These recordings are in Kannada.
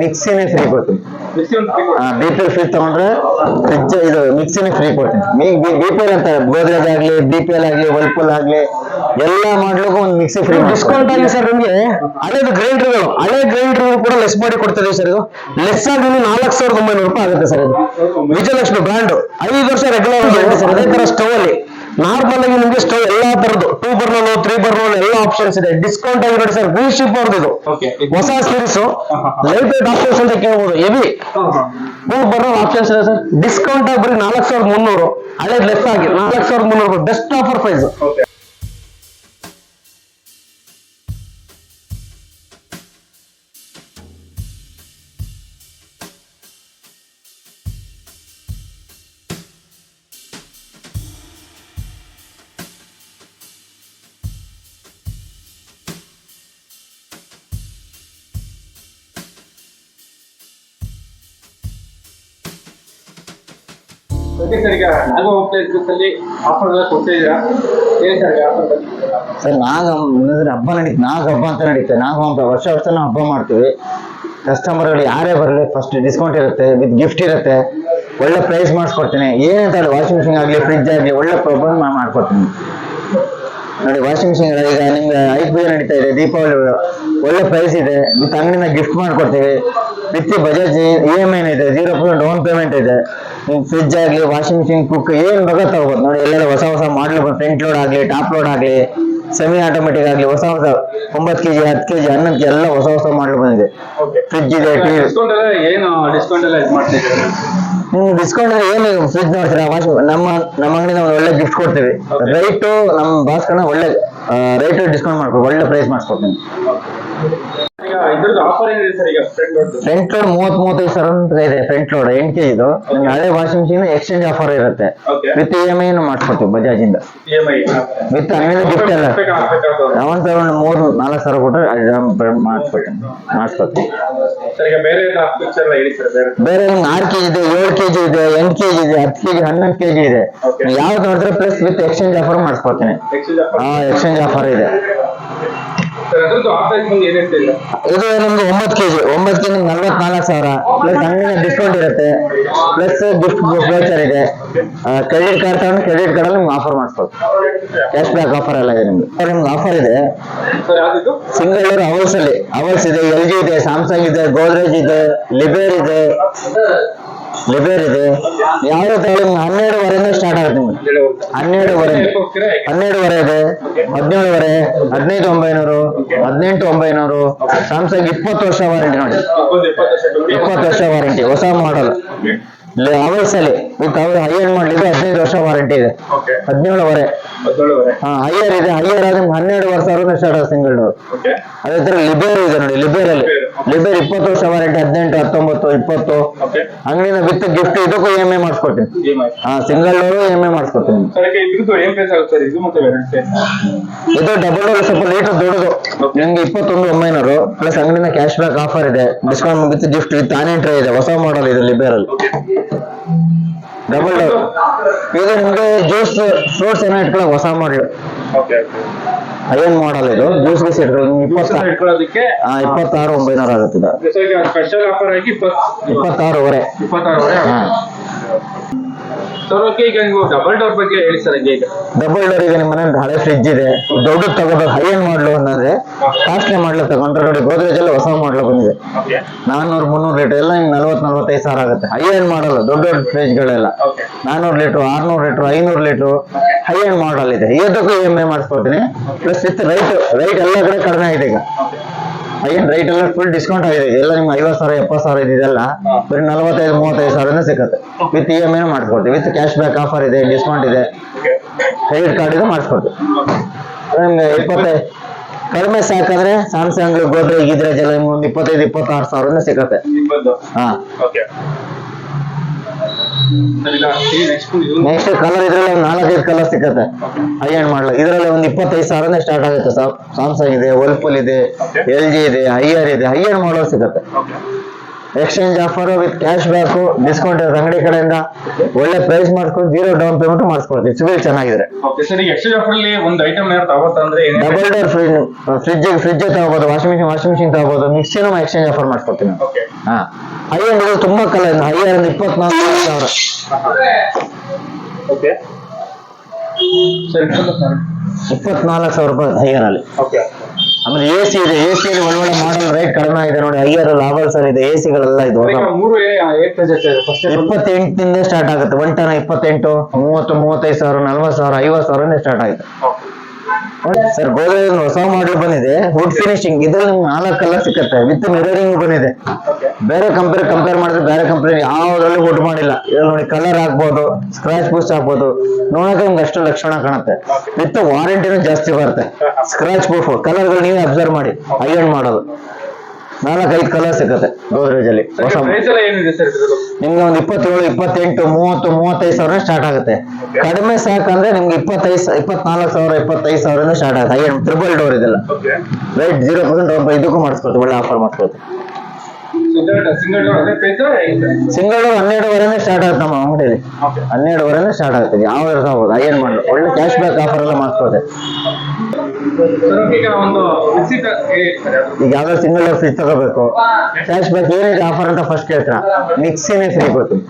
ಮಿಕ್ಸಿನೇ ಫ್ರೀ ಕೊಡ್ತೀನಿ. ಬಿ ಪಿ ಎಲ್ ಫ್ರಿಜ್ ತಗೊಂಡ್ರೆ ಫ್ರಿಜ್ ಇದು ಮಿಕ್ಸಿನೇ ಫ್ರೀ ಕೊಡ್ತೀನಿ. ಬಿ ಪಿ ಎಲ್ ಅಂತ ಗೋದ್ರೇಜ್ ಆಗ್ಲಿ ಬಿ ಪಿ ಎಲ್ ಆಗ್ಲಿ ವರ್ಲ್ಪೂಲ್ ಆಗ್ಲಿ ಎಲ್ಲ ಮಾಡ್ಲಿಕ್ಕೂ ಒಂದು ಮಿಕ್ಸಿ ಫ್ರೀ ಡಿಸ್ಕೌಂಟ್ ಆಗಿ ಸರ್ ನಿಮಗೆ? ಹಳೇದು ಗ್ರೈಂಡರ್ಗಳು ಹಳೆ ಗ್ರೈಂಡರ್ ಕೂಡ ಲೆಸ್ ಮಾಡಿ ಕೊಡ್ತದೆ ಸರ್ ಇದು. ಲೆಸ್ ಆಗಿ ನಾಲ್ಕು ಸಾವಿರದ ಒಂಬೈನೂರು ರೂಪಾಯಿ ಆಗುತ್ತೆ ಸರ್ ಇದು. ವಿಜಯಲಕ್ಷ್ಮಿ ಬ್ರ್ಯಾಂಡ್ ಐದು ವರ್ಷ ರೆಗ್ಯುಲರ್ ಗ್ಯಾರಂಟಿ ಸರ್ ಅದೇ ತರ ಸ್ಟವ್ ಅಲ್ಲಿ. ನಾರ್ಮಲ್ ಆಗಿ ನಿಮ್ಗೆ ಸ್ಟವ್ ಎಲ್ಲಾ ತರದ್ದು ಟೂ ಬರ್ನಲ್ ತ್ರೀ ಬರ್ನಲ್ ಎಲ್ಲ ಆಪ್ಷನ್ಸ್ ಇದೆ. ಡಿಸ್ಕೌಂಟ್ ಆಗಿ ನೋಡಿ ಸರ್ ಬಿ ಶಿಪ್ ಅವ್ರದ್ದು ಇದು. ಹೊಸ ಸೀರೀಸ್ ಲೈಟ್ ವೇಟ್ ಆಪ್ಷನ್ಸ್ ಅಂತ ಕೇಳ್ಬೋದು. ಹೆವಿ ಹಾ. ಟೂ ಬರ್ನಲ್ ಆಪ್ಷನ್ಸ್ ಇದೆ ಸರ್ ಡಿಸ್ಕೌಂಟ್ ಆಗಿ ಬರೀ ನಾಲ್ಕು ಸಾವಿರದ ಮುನ್ನೂರು. ಹಳೆ ಲೆಸ್ ಆಗಿ ನಾಲ್ಕು ಸಾವಿರದ ಮುನ್ನೂರು ಬೆಸ್ಟ್ ಆಫರ್ ಪ್ರೈಸ್ ಸರ್ ಈಗ ನಾಗೋ ಹಬ್ಬ ನಡೀತು ನಾಗ ಹಬ್ಬ ಅಂತ ನಡೀತೆ. ನಾಗ ಹಬ್ಬ ವರ್ಷ ವರ್ಷ ನಾವು ಹಬ್ಬ ಮಾಡ್ತೀವಿ. ಕಸ್ಟಮರ್ಗಳು ಯಾರೇ ಬರಲಿ ಫಸ್ಟ್ ಡಿಸ್ಕೌಂಟ್ ಇರುತ್ತೆ ವಿತ್ ಗಿಫ್ಟ್ ಇರುತ್ತೆ. ಒಳ್ಳೆ ಪ್ರೈಸ್ ಮಾಡಿಸ್ಕೊಡ್ತೀನಿ. ಏನಂತ ಹೇಳಿ ವಾಷಿಂಗ್ ಮಿಷಿನ್ ಆಗಲಿ ಫ್ರಿಜ್ ಆಗಲಿ, ಒಳ್ಳೆ ಪ್ರಾಬ್ಲಮ್ ಮಾಡ್ಕೊಡ್ತೀನಿ. ನೋಡಿ ವಾಷಿಂಗ್ ಮಿಷಿನ್ ಈಗ ನಿಮ್ಗೆ ಐದು ಬೇರೆ ನಡೀತಾ ಇದೆ, ದೀಪಾವಳಿ ಒಳ್ಳೆ ಪ್ರೈಸ್ ಇದೆ. ವಿತ್ ಅಂಗಡಿನ ಗಿಫ್ಟ್ ಮಾಡ್ಕೊಡ್ತೀವಿ. With Bajaj E M I ಇದೆ ಜೀರೋ ಪರ್ಸೆಂಟ್ ಡೌನ್ ಪೇಮೆಂಟ್ ಇದೆ. ಫ್ರಿಜ್ ಆಗ್ಲಿ ವಾಷಿಂಗ್ ಮಿಷಿನ್ ಕುಕ್ ಏನ್ ಬೇಕಾದ ತಗೋಬೋದು ನೋಡಿ ಎಲ್ಲೆಲ್ಲ ಹೊಸ ಹೊಸ ಮಾಡಲ್ ಫ್ರಂಟ್ ಲೋಡ್ ಆಗಲಿ ಟಾಪ್ ಲೋಡ್ ಆಗ್ಲಿ ಸೆಮಿ ಆಟೋಮೆಟಿಕ್ ಆಗಲಿ ಹೊಸ ಹೊಸ ಒಂಬತ್ತು ಕೆಜಿ ಹತ್ತು ಕೆಜಿ ಹನ್ನೊಂದು ಕೆಜಿ ಎಲ್ಲ ಹೊಸ ಹೊಸ ಮಾಡಲ್ ಬಂದಿದೆ. ಫ್ರಿಡ್ಜ್ ಫ್ರಿಜ್ ಇದೆ ಡಿಸ್ಕೌಂಟ್ ಎಲ್ಲ ಏನು ಡಿಸ್ಕೌಂಟ್ ಎಲ್ಲ ಇದು ಮಾಡ್ತಿದ್ದೀರಾ? ನಿಮ್ಗೆ ಡಿಸ್ಕೌಂಟ್ ಏನು ಫ್ರಿಜ್ ನೋಡ್ತೀರಾ? ವಾಷಿಂಗ್ ನಮ್ಮ ನಮ್ಮ ಅಂಗಡಿ ನಾವು ಒಳ್ಳೆ ಗಿಫ್ಟ್ ಕೊಡ್ತೀವಿ. ರೈಟು ನಮ್ಮ ಬಾಸ್ಕರ್ನ ಒಳ್ಳೆ ರೈಟ್ ಡಿಸ್ಕೌಂಟ್ ಮಾಡ್ಕೊ ಒಳ್ಳೆ ಪ್ರೈಸ್ ಮಾಡಿಸ್ಕೊಡ್ತೀನಿ. ಫ್ರಂಟ್ ಲೋಡ್ ಮೂವತ್ ಮೂವತ್ತೈದು ಸಾವಿರ ಅಂತ ಇದೆ ಫ್ರಂಟ್ ಲೋಡ್ ಎಂಟು ಕೆ ಇದು. ಹಳೆ ವಾಷಿಂಗ್ ಮಿಷಿನ್ ಎಕ್ಸ್ಚೇಂಜ್ ಆಫರ್ ಇರುತ್ತೆ. ವಿತ್ ಇ ಎಂ ಐ ಮಾಡ್ಕೊಡ್ತೀವಿ ಬಜಾಜ್ ಇಂದ ವಿತ್ ಅಂಗಡಿ ಗಿಫ್ಟ್ ಎಲ್ಲ. ಸಾವಿರ ಒಂದು ಮೂರು ನಾಲ್ಕು ಸಾವಿರ ಕೊಟ್ಟರೆ ಸರ್ ಈಗ ಬೇರೆ ಒಂದು ಆರು ಕೆಜಿ ಇದೆ ಏಳು ಕೆಜಿ ಇದೆ ಎಂಟು ಕೆಜಿ ಇದೆ ಹತ್ತು ಕೆಜಿ ಹನ್ನೊಂದು ಕೆಜಿ ಇದೆ. ಯಾವ್ದು ನೋಡಿದ್ರೆ plus with exchange offer offer ಹಾ ಎಕ್ಸ್ಚೇಂಜ್ ಆಫರ್ ಇದೆ. ಇದು ನಿಮ್ಗೆ ಒಂಬತ್ತು ಕೆಜಿ ಒಂಬತ್ತು ಕೆಜಿ ನಲ್ವತ್ನಾಲ್ಕು ಸಾವಿರ. ಪ್ಲಸ್ ಅಂಗಡಿನ ಡಿಸ್ಕೌಂಟ್ ಇರುತ್ತೆ. ಪ್ಲಸ್ ಗಿಫ್ಟ್ ವೋಚರ್ ಇದೆ. ಕ್ರೆಡಿಟ್ ಕಾರ್ಡ್ ತಗೊಂಡು ಕ್ರೆಡಿಟ್ ಕಾರ್ಡಲ್ಲಿ ನಿಮ್ಗೆ ಆಫರ್ ಮಾಡಿಸ್ಬೋದು. ಕ್ಯಾಶ್ ಬ್ಯಾಕ್ ಆಫರ್ ಎಲ್ಲ ಇದೆ ನಿಮ್ಗೆ. ನಿಮ್ಗೆ ಆಫರ್ ಇದೆ. ಸರ್ ಸಿಂಗಲ್ ಡೋರ್ ಅವರ್ಸ್ ಅಲ್ಲಿ. ಅವಲ್ಸ್ ಇದೆ ಎಲ್ ಜಿ ಇದೆ ಸ್ಯಾಮ್ಸಂಗ್ ಇದೆ ಗೋದ್ರೇಜ್ ಇದೆ ಲಿಬೇರ್ ಇದೆ. ಲಿಬೇರ್ ಇದೆ ಯಾವುದೇ ಹನ್ನೆರಡು ಹನ್ನೆರಡುವರೆಯಿಂದ ಸ್ಟಾರ್ಟ್ ಆಗುತ್ತೆ ನಿಮ್ಗೆ. ಹನ್ನೆರಡುವರೆ. ಹನ್ನೆರಡುವರೆ ಇದೆ. ಹದಿನೇಳುವರೆ, ಹದಿನೈದು ಒಂಬೈನೂರು, ಹದಿನೆಂಟು ಒಂಬೈನೂರು ಸ್ಯಾಮ್ಸಂಗ್ ಇಪ್ಪತ್ತು ವರ್ಷ ವಾರಂಟಿ ನೋಡಿ. ಇಪ್ಪತ್ತು ವರ್ಷ ವಾರಂಟಿ ಹೊಸ ಮಾಡಲ್ ಅವಲ್ಸ್ ಅಲ್ಲಿ ಅವ್ರು ಹೈಯರ್ ಮಾಡಲ್ ಹದಿನೈದು ವರ್ಷ ವಾರಂಟಿ ಇದೆ. ಹದಿನೇಳುವರೆ. ಹಾ ಹೈಯರ್ ಇದೆ. ಹೈಯರ್ ಆದ್ರೆ ಹನ್ನೆರಡು ವರ್ಷ ಅವ್ರನ್ನ ಸ್ಟಾರ್ಟ್ ಆಗ ಸಿಂಗಲ್ ಡೋರ್ ಅದೇ ತರ ಲಿಬೇರ್ ಇದೆ ನೋಡಿ ಲಿಬೇರ್ ಅಲ್ಲಿ. ಲಿಬೇರ್ ಇಪ್ಪತ್ತು ವರ್ಷ ವಾರಂಟಿ ಹದಿನೆಂಟು ಹತ್ತೊಂಬತ್ತು ಇಪ್ಪತ್ತು. ಅಂಗಡಿನ ವಿತ್ ಗಿಫ್ಟ್ ಇದಕ್ಕೂ ಇ ಎಂ ಐ ಮಾಡಿಸ್ಕೊಡ್ತೀನಿ. ಇ ಹಾ single door E M I ಮಾಡಿಸ್ಕೊಡ್ತೀನಿ. ಇದು ಡಬಲ್ ಡೋರ್ ಸ್ವಲ್ಪ ಲೀಟರ್ ದೊಡ್ಡದು. ನಿಮ್ಗೆ ಇಪ್ಪತ್ತೊಂದು ಒಂಬೈನೂರು. ಪ್ಲಸ್ ಅಂಗಡಿನ ಕ್ಯಾಶ್ ಬ್ಯಾಕ್ ಆಫರ್ ಇದೆ discount with gift with on ಇದೆ. ಹೊಸ ಮಾಡಲ್ ಇದೆ ಲಿಬೇರ್ ಅಲ್ಲಿ. ಡಬಲ್ ಡೋರ್ ಇದು ನಿಮ್ಗೆ ಜ್ಯೂಸ್ ಫ್ರೂಟ್ಸ್ ಏನೋ ಇಟ್ಕೊಳ್ಳೋ ಹೊಸ ಮಾಡಲು ಓಕೆ ಮಾಡಲ್ಲ ಮಾಡಲ್ ಇದು? ಜ್ಯೂಸ್ ಗೀಸ್ ಇಟ್ಕೊಳ್ಳೋ ನಿಮ್ಗೆ ಇಪ್ಪತ್ತ ಇಟ್ಕೊಳ್ಳೋದಕ್ಕೆ? ಹಾ ಇಪ್ಪತ್ತಾರು ಒಂಬೈನೂರ ಆಗುತ್ತೆ ಸ್ಪೆಷಲ್ ಆಫರ್ ಆಗಿ ಇಪ್ಪತ್ತಾರೂವರೆ. ಇಪ್ಪತ್ತಾರೂವರೆ ಇಪ್ಪತ್ತಾರುವರೆ ಹಾ. ಸರ್ ಓಕೆ ಈಗ ನೀವು ಡಬಲ್ ಡೋರ್ ಬಗ್ಗೆ ಹೇಳಿ ಸರ್ ಹಂಗೆ ಈಗ. ಡಬಲ್ ಡೋರ್ ಈಗ ನಿಮ್ಮ ಮನೇಲಿ ಹಳೆ ಫ್ರಿಡ್ಜ್ ಇದೆ. ದೊಡ್ಡ ತಗೊಂಡು ಹೈ ಎಂಡ್ ಮಾಡಲು ಅನ್ನೋದ್ರೆ ಕಾಸ್ಟ್ಲಿ ಮಾಡಲು ತಗೊಂಡ್ರೆ ನೋಡಿ ಗೋದ್ರೇಜ್ ಎಲ್ಲ ಹೊಸ ಮಾಡಲು ಬಂದಿದೆ. ನಾನ್ನೂರು ಮುನ್ನೂರು ಲೀಟರ್ ಎಲ್ಲ ನಿಮ್ಗೆ ನಲ್ವತ್ತು ನಲ್ವತ್ತೈದು ಸಾವಿರ ಆಗುತ್ತೆ. ಹೈ ಎಂಡ್ ಮಾಡಲ್ಲ ದೊಡ್ಡ ದೊಡ್ಡ ಫ್ರಿಜ್ ಗಳೆಲ್ಲ. ನಾನ್ನೂರು ಲೀಟರ್ ಆರ್ನೂರು ಲೀಟ್ರು ಐನೂರು ಲೀಟ್ರು ಹೈ ಎಂಡ್ ಮಾಡಲ್ ಇದೆ. ಇದಕ್ಕೂ ಇ ಎಂ ಐ ಮಾಡಿಸ್ಕೊಡ್ತೀನಿ. ಪ್ಲಸ್ ವಿತ್ ರೈಟ್ ರೈಟ್ ಎಲ್ಲ ಕಡೆ ಕಡಿಮೆ ಆಗಿದೆ ಈಗ. ಎಂಡ್ ರೈಟ್ ಎಲ್ಲ ಫುಲ್ ಡಿಸ್ಕೌಂಟ್ ಆಗಿದೆ. ಎಲ್ಲ ನಿಮ್ಗೆ ಐವತ್ತು ಸಾವಿರ ಎಪ್ಪತ್ತು ಸಾವಿರ ಇದೆಲ್ಲ. ಬರೀ ನಲವತ್ತೈದು ಮೂವತ್ತೈದು ಸಾವಿರನೇ ಸಿಗುತ್ತೆ. ವಿತ್ ಇ ಎಂ ಐ ಮಾಡ್ಕೊಡ್ತೀವಿ ವಿತ್ ಕ್ಯಾಶ್ ಬ್ಯಾಕ್ ಆಫರ್ ಇದೆ ಡಿಸ್ಕೌಂಟ್ ಇದೆ. ಕ್ರೆಡಿಟ್ ಕಾರ್ಡ್ ಇದು ಮಾಡಿಸ್ಕೊಡ್ತೀವಿ. ನಿಮ್ಗೆ ಇಪ್ಪತ್ತೈದು ಕಡಿಮೆ ಸಾಕಾದ್ರೆ ಸ್ಯಾಮ್ಸಂಗ್ ಗೋದ್ರೇಜ್ ಇದ್ರೆ ಎಲ್ಲ ನಿಮ್ಗೆ ಒಂದು ಇಪ್ಪತ್ತೈದು ಇಪ್ಪತ್ತಾರು ಸಾವಿರನೇ ಸಿಗುತ್ತೆ. ಇಪ್ಪತ್ತು. ಹಾ. ನೆಕ್ಸ್ಟ್ ಕಲರ್ ಇದ್ರಲ್ಲಿ ಒಂದು ನಾಲ್ಕೈದು ಕಲರ್ ಸಿಕ್ಕತ್ತೆ. ಹೈ ಎಂಡ್ ಮಾಡಲ್ಲ ಇದರಲ್ಲಿ ಒಂದು ಇಪ್ಪತ್ತೈದು ಸಾವಿರನೇ ಸ್ಟಾರ್ಟ್ ಆಗುತ್ತೆ ಸಾಮ್ಸಂಗ್ ಇದೆ ವರ್ಲ್ಪೂಲ್ ಇದೆ ಎಲ್ ಜಿ ಇದೆ ಹೈಯರ್ ಇದೆ ಹೈಯರ್ ಮಾಡಲ್ ಸಿಗತ್ತೆ exchange offer with cash back discount ಇರುತ್ತೆ ಅಂಗಡಿ ಕಡೆಯಿಂದ ಒಳ್ಳೆ ಪ್ರೈಸ್ ಮಾಡ್ಕೊಂಡು ಜೀರೋ ಡೌನ್ ಪೇಮೆಂಟ್ ಮಾಡಿಸ್ಕೊಡ್ತೀವಿ ಸಿವಿಲ್ ಚೆನ್ನಾಗಿದೆ. ಓಕೆ ಸರ್ ಈಗ ಎಕ್ಸ್ಚೇಂಜ್ ಆಫರ್ ಅಲ್ಲಿ ಒಂದು ಐಟಮ್ ಏನಾದ್ರು ತಗೋತಂದ್ರೆ ಏನೇನು double door fridge fridge fridge ತಗೋಬಹುದು ವಾಷಿಂಗ್ ಮಿಷಿನ್ ವಾಷಿಂಗ್ ಮಿಷಿನ್ ತಗೋಬಹುದು ಮಿಕ್ಸಿನೂ ಎಕ್ಸ್ಚೇಂಜ್ ಆಫರ್ ಓಕೆ ಹಾ. ಹೈ ಅಂಡ್ ತುಂಬಾ ಕಲರ್ ಹೈಯರ್ ಒಂದು ಇಪ್ಪತ್ನಾಲ್ಕು ಸಾವಿರ. ಓಕೆ ಸರಿ ಸರ್ ಇಪ್ಪತ್ನಾಲ್ಕು ಸಾವಿರ ರೂಪಾಯಿ ಹೈಯರ್ ಅಲ್ಲಿ. ಓಕೆ ಆಮೇಲೆ ಎ ಸಿ ಇದೆ. ಎ ಸಿ ಒಳ್ಳೊಳ್ಳೆ ಮಾಡಲ್ ರೇಟ್ ಕಡಿಮೆ ಇದೆ ನೋಡಿ. ಹೈಯರ್ ಲಾವಲ್ಸ್ ಸರ್ ಇದೆ. ಎ ಸಿಗಳೆಲ್ಲ ಇದು ಇಪ್ಪತ್ತೆಂಟಿಂದ ಸ್ಟಾರ್ಟ್ ಆಗುತ್ತೆ. ಒನ್ ಟನ್ ಇಪ್ಪತ್ತೆಂಟು ಮೂವತ್ತು ಮೂವತ್ತೈದು ಸಾವಿರ ನಲ್ವತ್ತು ಸಾವಿರ ಐವತ್ತು ಸಾವಿರನೇ ಸ್ಟಾರ್ಟ್ ಆಗುತ್ತೆ ಸರ್ ಗೋದ್ರೇಜ್ ಹೊಸ ಮಾಡಲ್ ಬಂದಿದೆ. ವುಡ್ ಫಿನಿಶಿಂಗ್ ಇದ್ರಲ್ಲಿ ನಿಮ್ಗೆ ನಾಲ್ಕು ಕಲರ್ ಸಿಕ್ಕತ್ತೆ. ವಿತ್ ಮಿರರಿಂಗ್ ಬಂದಿದೆ. ಬೇರೆ ಕಂಪೇರ್ ಕಂಪೇರ್ ಮಾಡಿದ್ರೆ ಬೇರೆ ಕಂಪನಿ ಯಾವ್ದ್ರಲ್ಲಿ ವುಡ್ ಮಾಡಿಲ್ಲ. ಇದ್ರಲ್ಲಿ ನೋಡಿ ಕಲರ್ ಹಾಕ್ಬೋದು ಸ್ಕ್ರಾಚ್ ಬೂಸ್ಟ್ ಹಾಕ್ಬೋದು. ನೋಡಕ್ಕೆ ನಿಮ್ಗೆ ಅಷ್ಟು ಲಕ್ಷಣ ಕಾಣುತ್ತೆ. ವಿತ್ ವಾರಂಟಿನೂ ಜಾಸ್ತಿ ಬರುತ್ತೆ. ಸ್ಕ್ರಾಚ್ ಪ್ರೂಫ್ ಕಲರ್ಗಳು ನೀವೇ ಅಬ್ಸರ್ವ್ ಮಾಡಿ ಐರನ್ ಮಾಡೋದು. ನಾಲ್ಕೈದು ಕಲರ್ ಸಿಗುತ್ತೆ ಗೋದ್ರೇಜ್ ಅಲ್ಲಿ. ಹೊಸ ನಿಮ್ಗೆ ಒಂದು ಇಪ್ಪತ್ತೇಳು ಇಪ್ಪತ್ತೆಂಟು ಮೂವತ್ತು ಮೂವತ್ತೈದು ಸಾವಿರ ಸ್ಟಾರ್ಟ್ ಆಗುತ್ತೆ. ಕಡಿಮೆ ಸಾಕಂದ್ರೆ ನಿಮ್ಗೆ ಇಪ್ಪತ್ತೈದು ಇಪ್ಪತ್ನಾಲ್ಕು ಸಾವಿರ ಇಪ್ಪತ್ತೈದು ಸಾವಿರ ಸ್ಟಾರ್ಟ್ ಆಗುತ್ತೆ. ಐ ತ್ರಿಬಲ್ ಡೋರ್ ಇದೆಲ್ಲ. ರೈಟ್ ಜೀರೋ ಪರ್ಸೆಂಟ್ ಇದಕ್ಕೂ ಮಾಡಿಸ್ಕೊಡ್ತೀವಿ ಒಳ್ಳೆ ಆಫರ್ ಮಾಡಿಸ್ಕೊಡ್ತೀವಿ. ಸಿಂಗಲ್ ಡೋರ್ ಹನ್ನೆರಡುವರೆನೇ ಸ್ಟಾರ್ಟ್ ಆಗುತ್ತೆ ನಮ್ಮ ಅಂಗಡಿಯಲ್ಲಿ. ಹನ್ನೆರಡುವರೆನೇ ಸ್ಟಾರ್ಟ್ ಆಗುತ್ತೆ. ಯಾವ ಏನ್ ಐ ಮಾಡಿ ಒಳ್ಳೆ ಕ್ಯಾಶ್ ಬ್ಯಾಕ್ ಆಫರ್ ಎಲ್ಲ ಮಾಡಿಸ್ಕೊಡ್ತೀವಿ. ಈಗ ಯಾವ್ದಾದ್ರು ಸಿಂಗಲ್ ಡೋರ್ ಫ್ರಿಜ್ ತಗೋಬೇಕು. ಕ್ಯಾಶ್ ಬ್ಯಾಕ್ ಏನಿದೆ ಆಫರ್ ಅಂತ ಫಸ್ಟ್ ಕೇಳ್ತೀರಾ? ಮಿಕ್ಸಿನೇ ಫ್ರೀ ಕೊಡ್ತೀನಿ.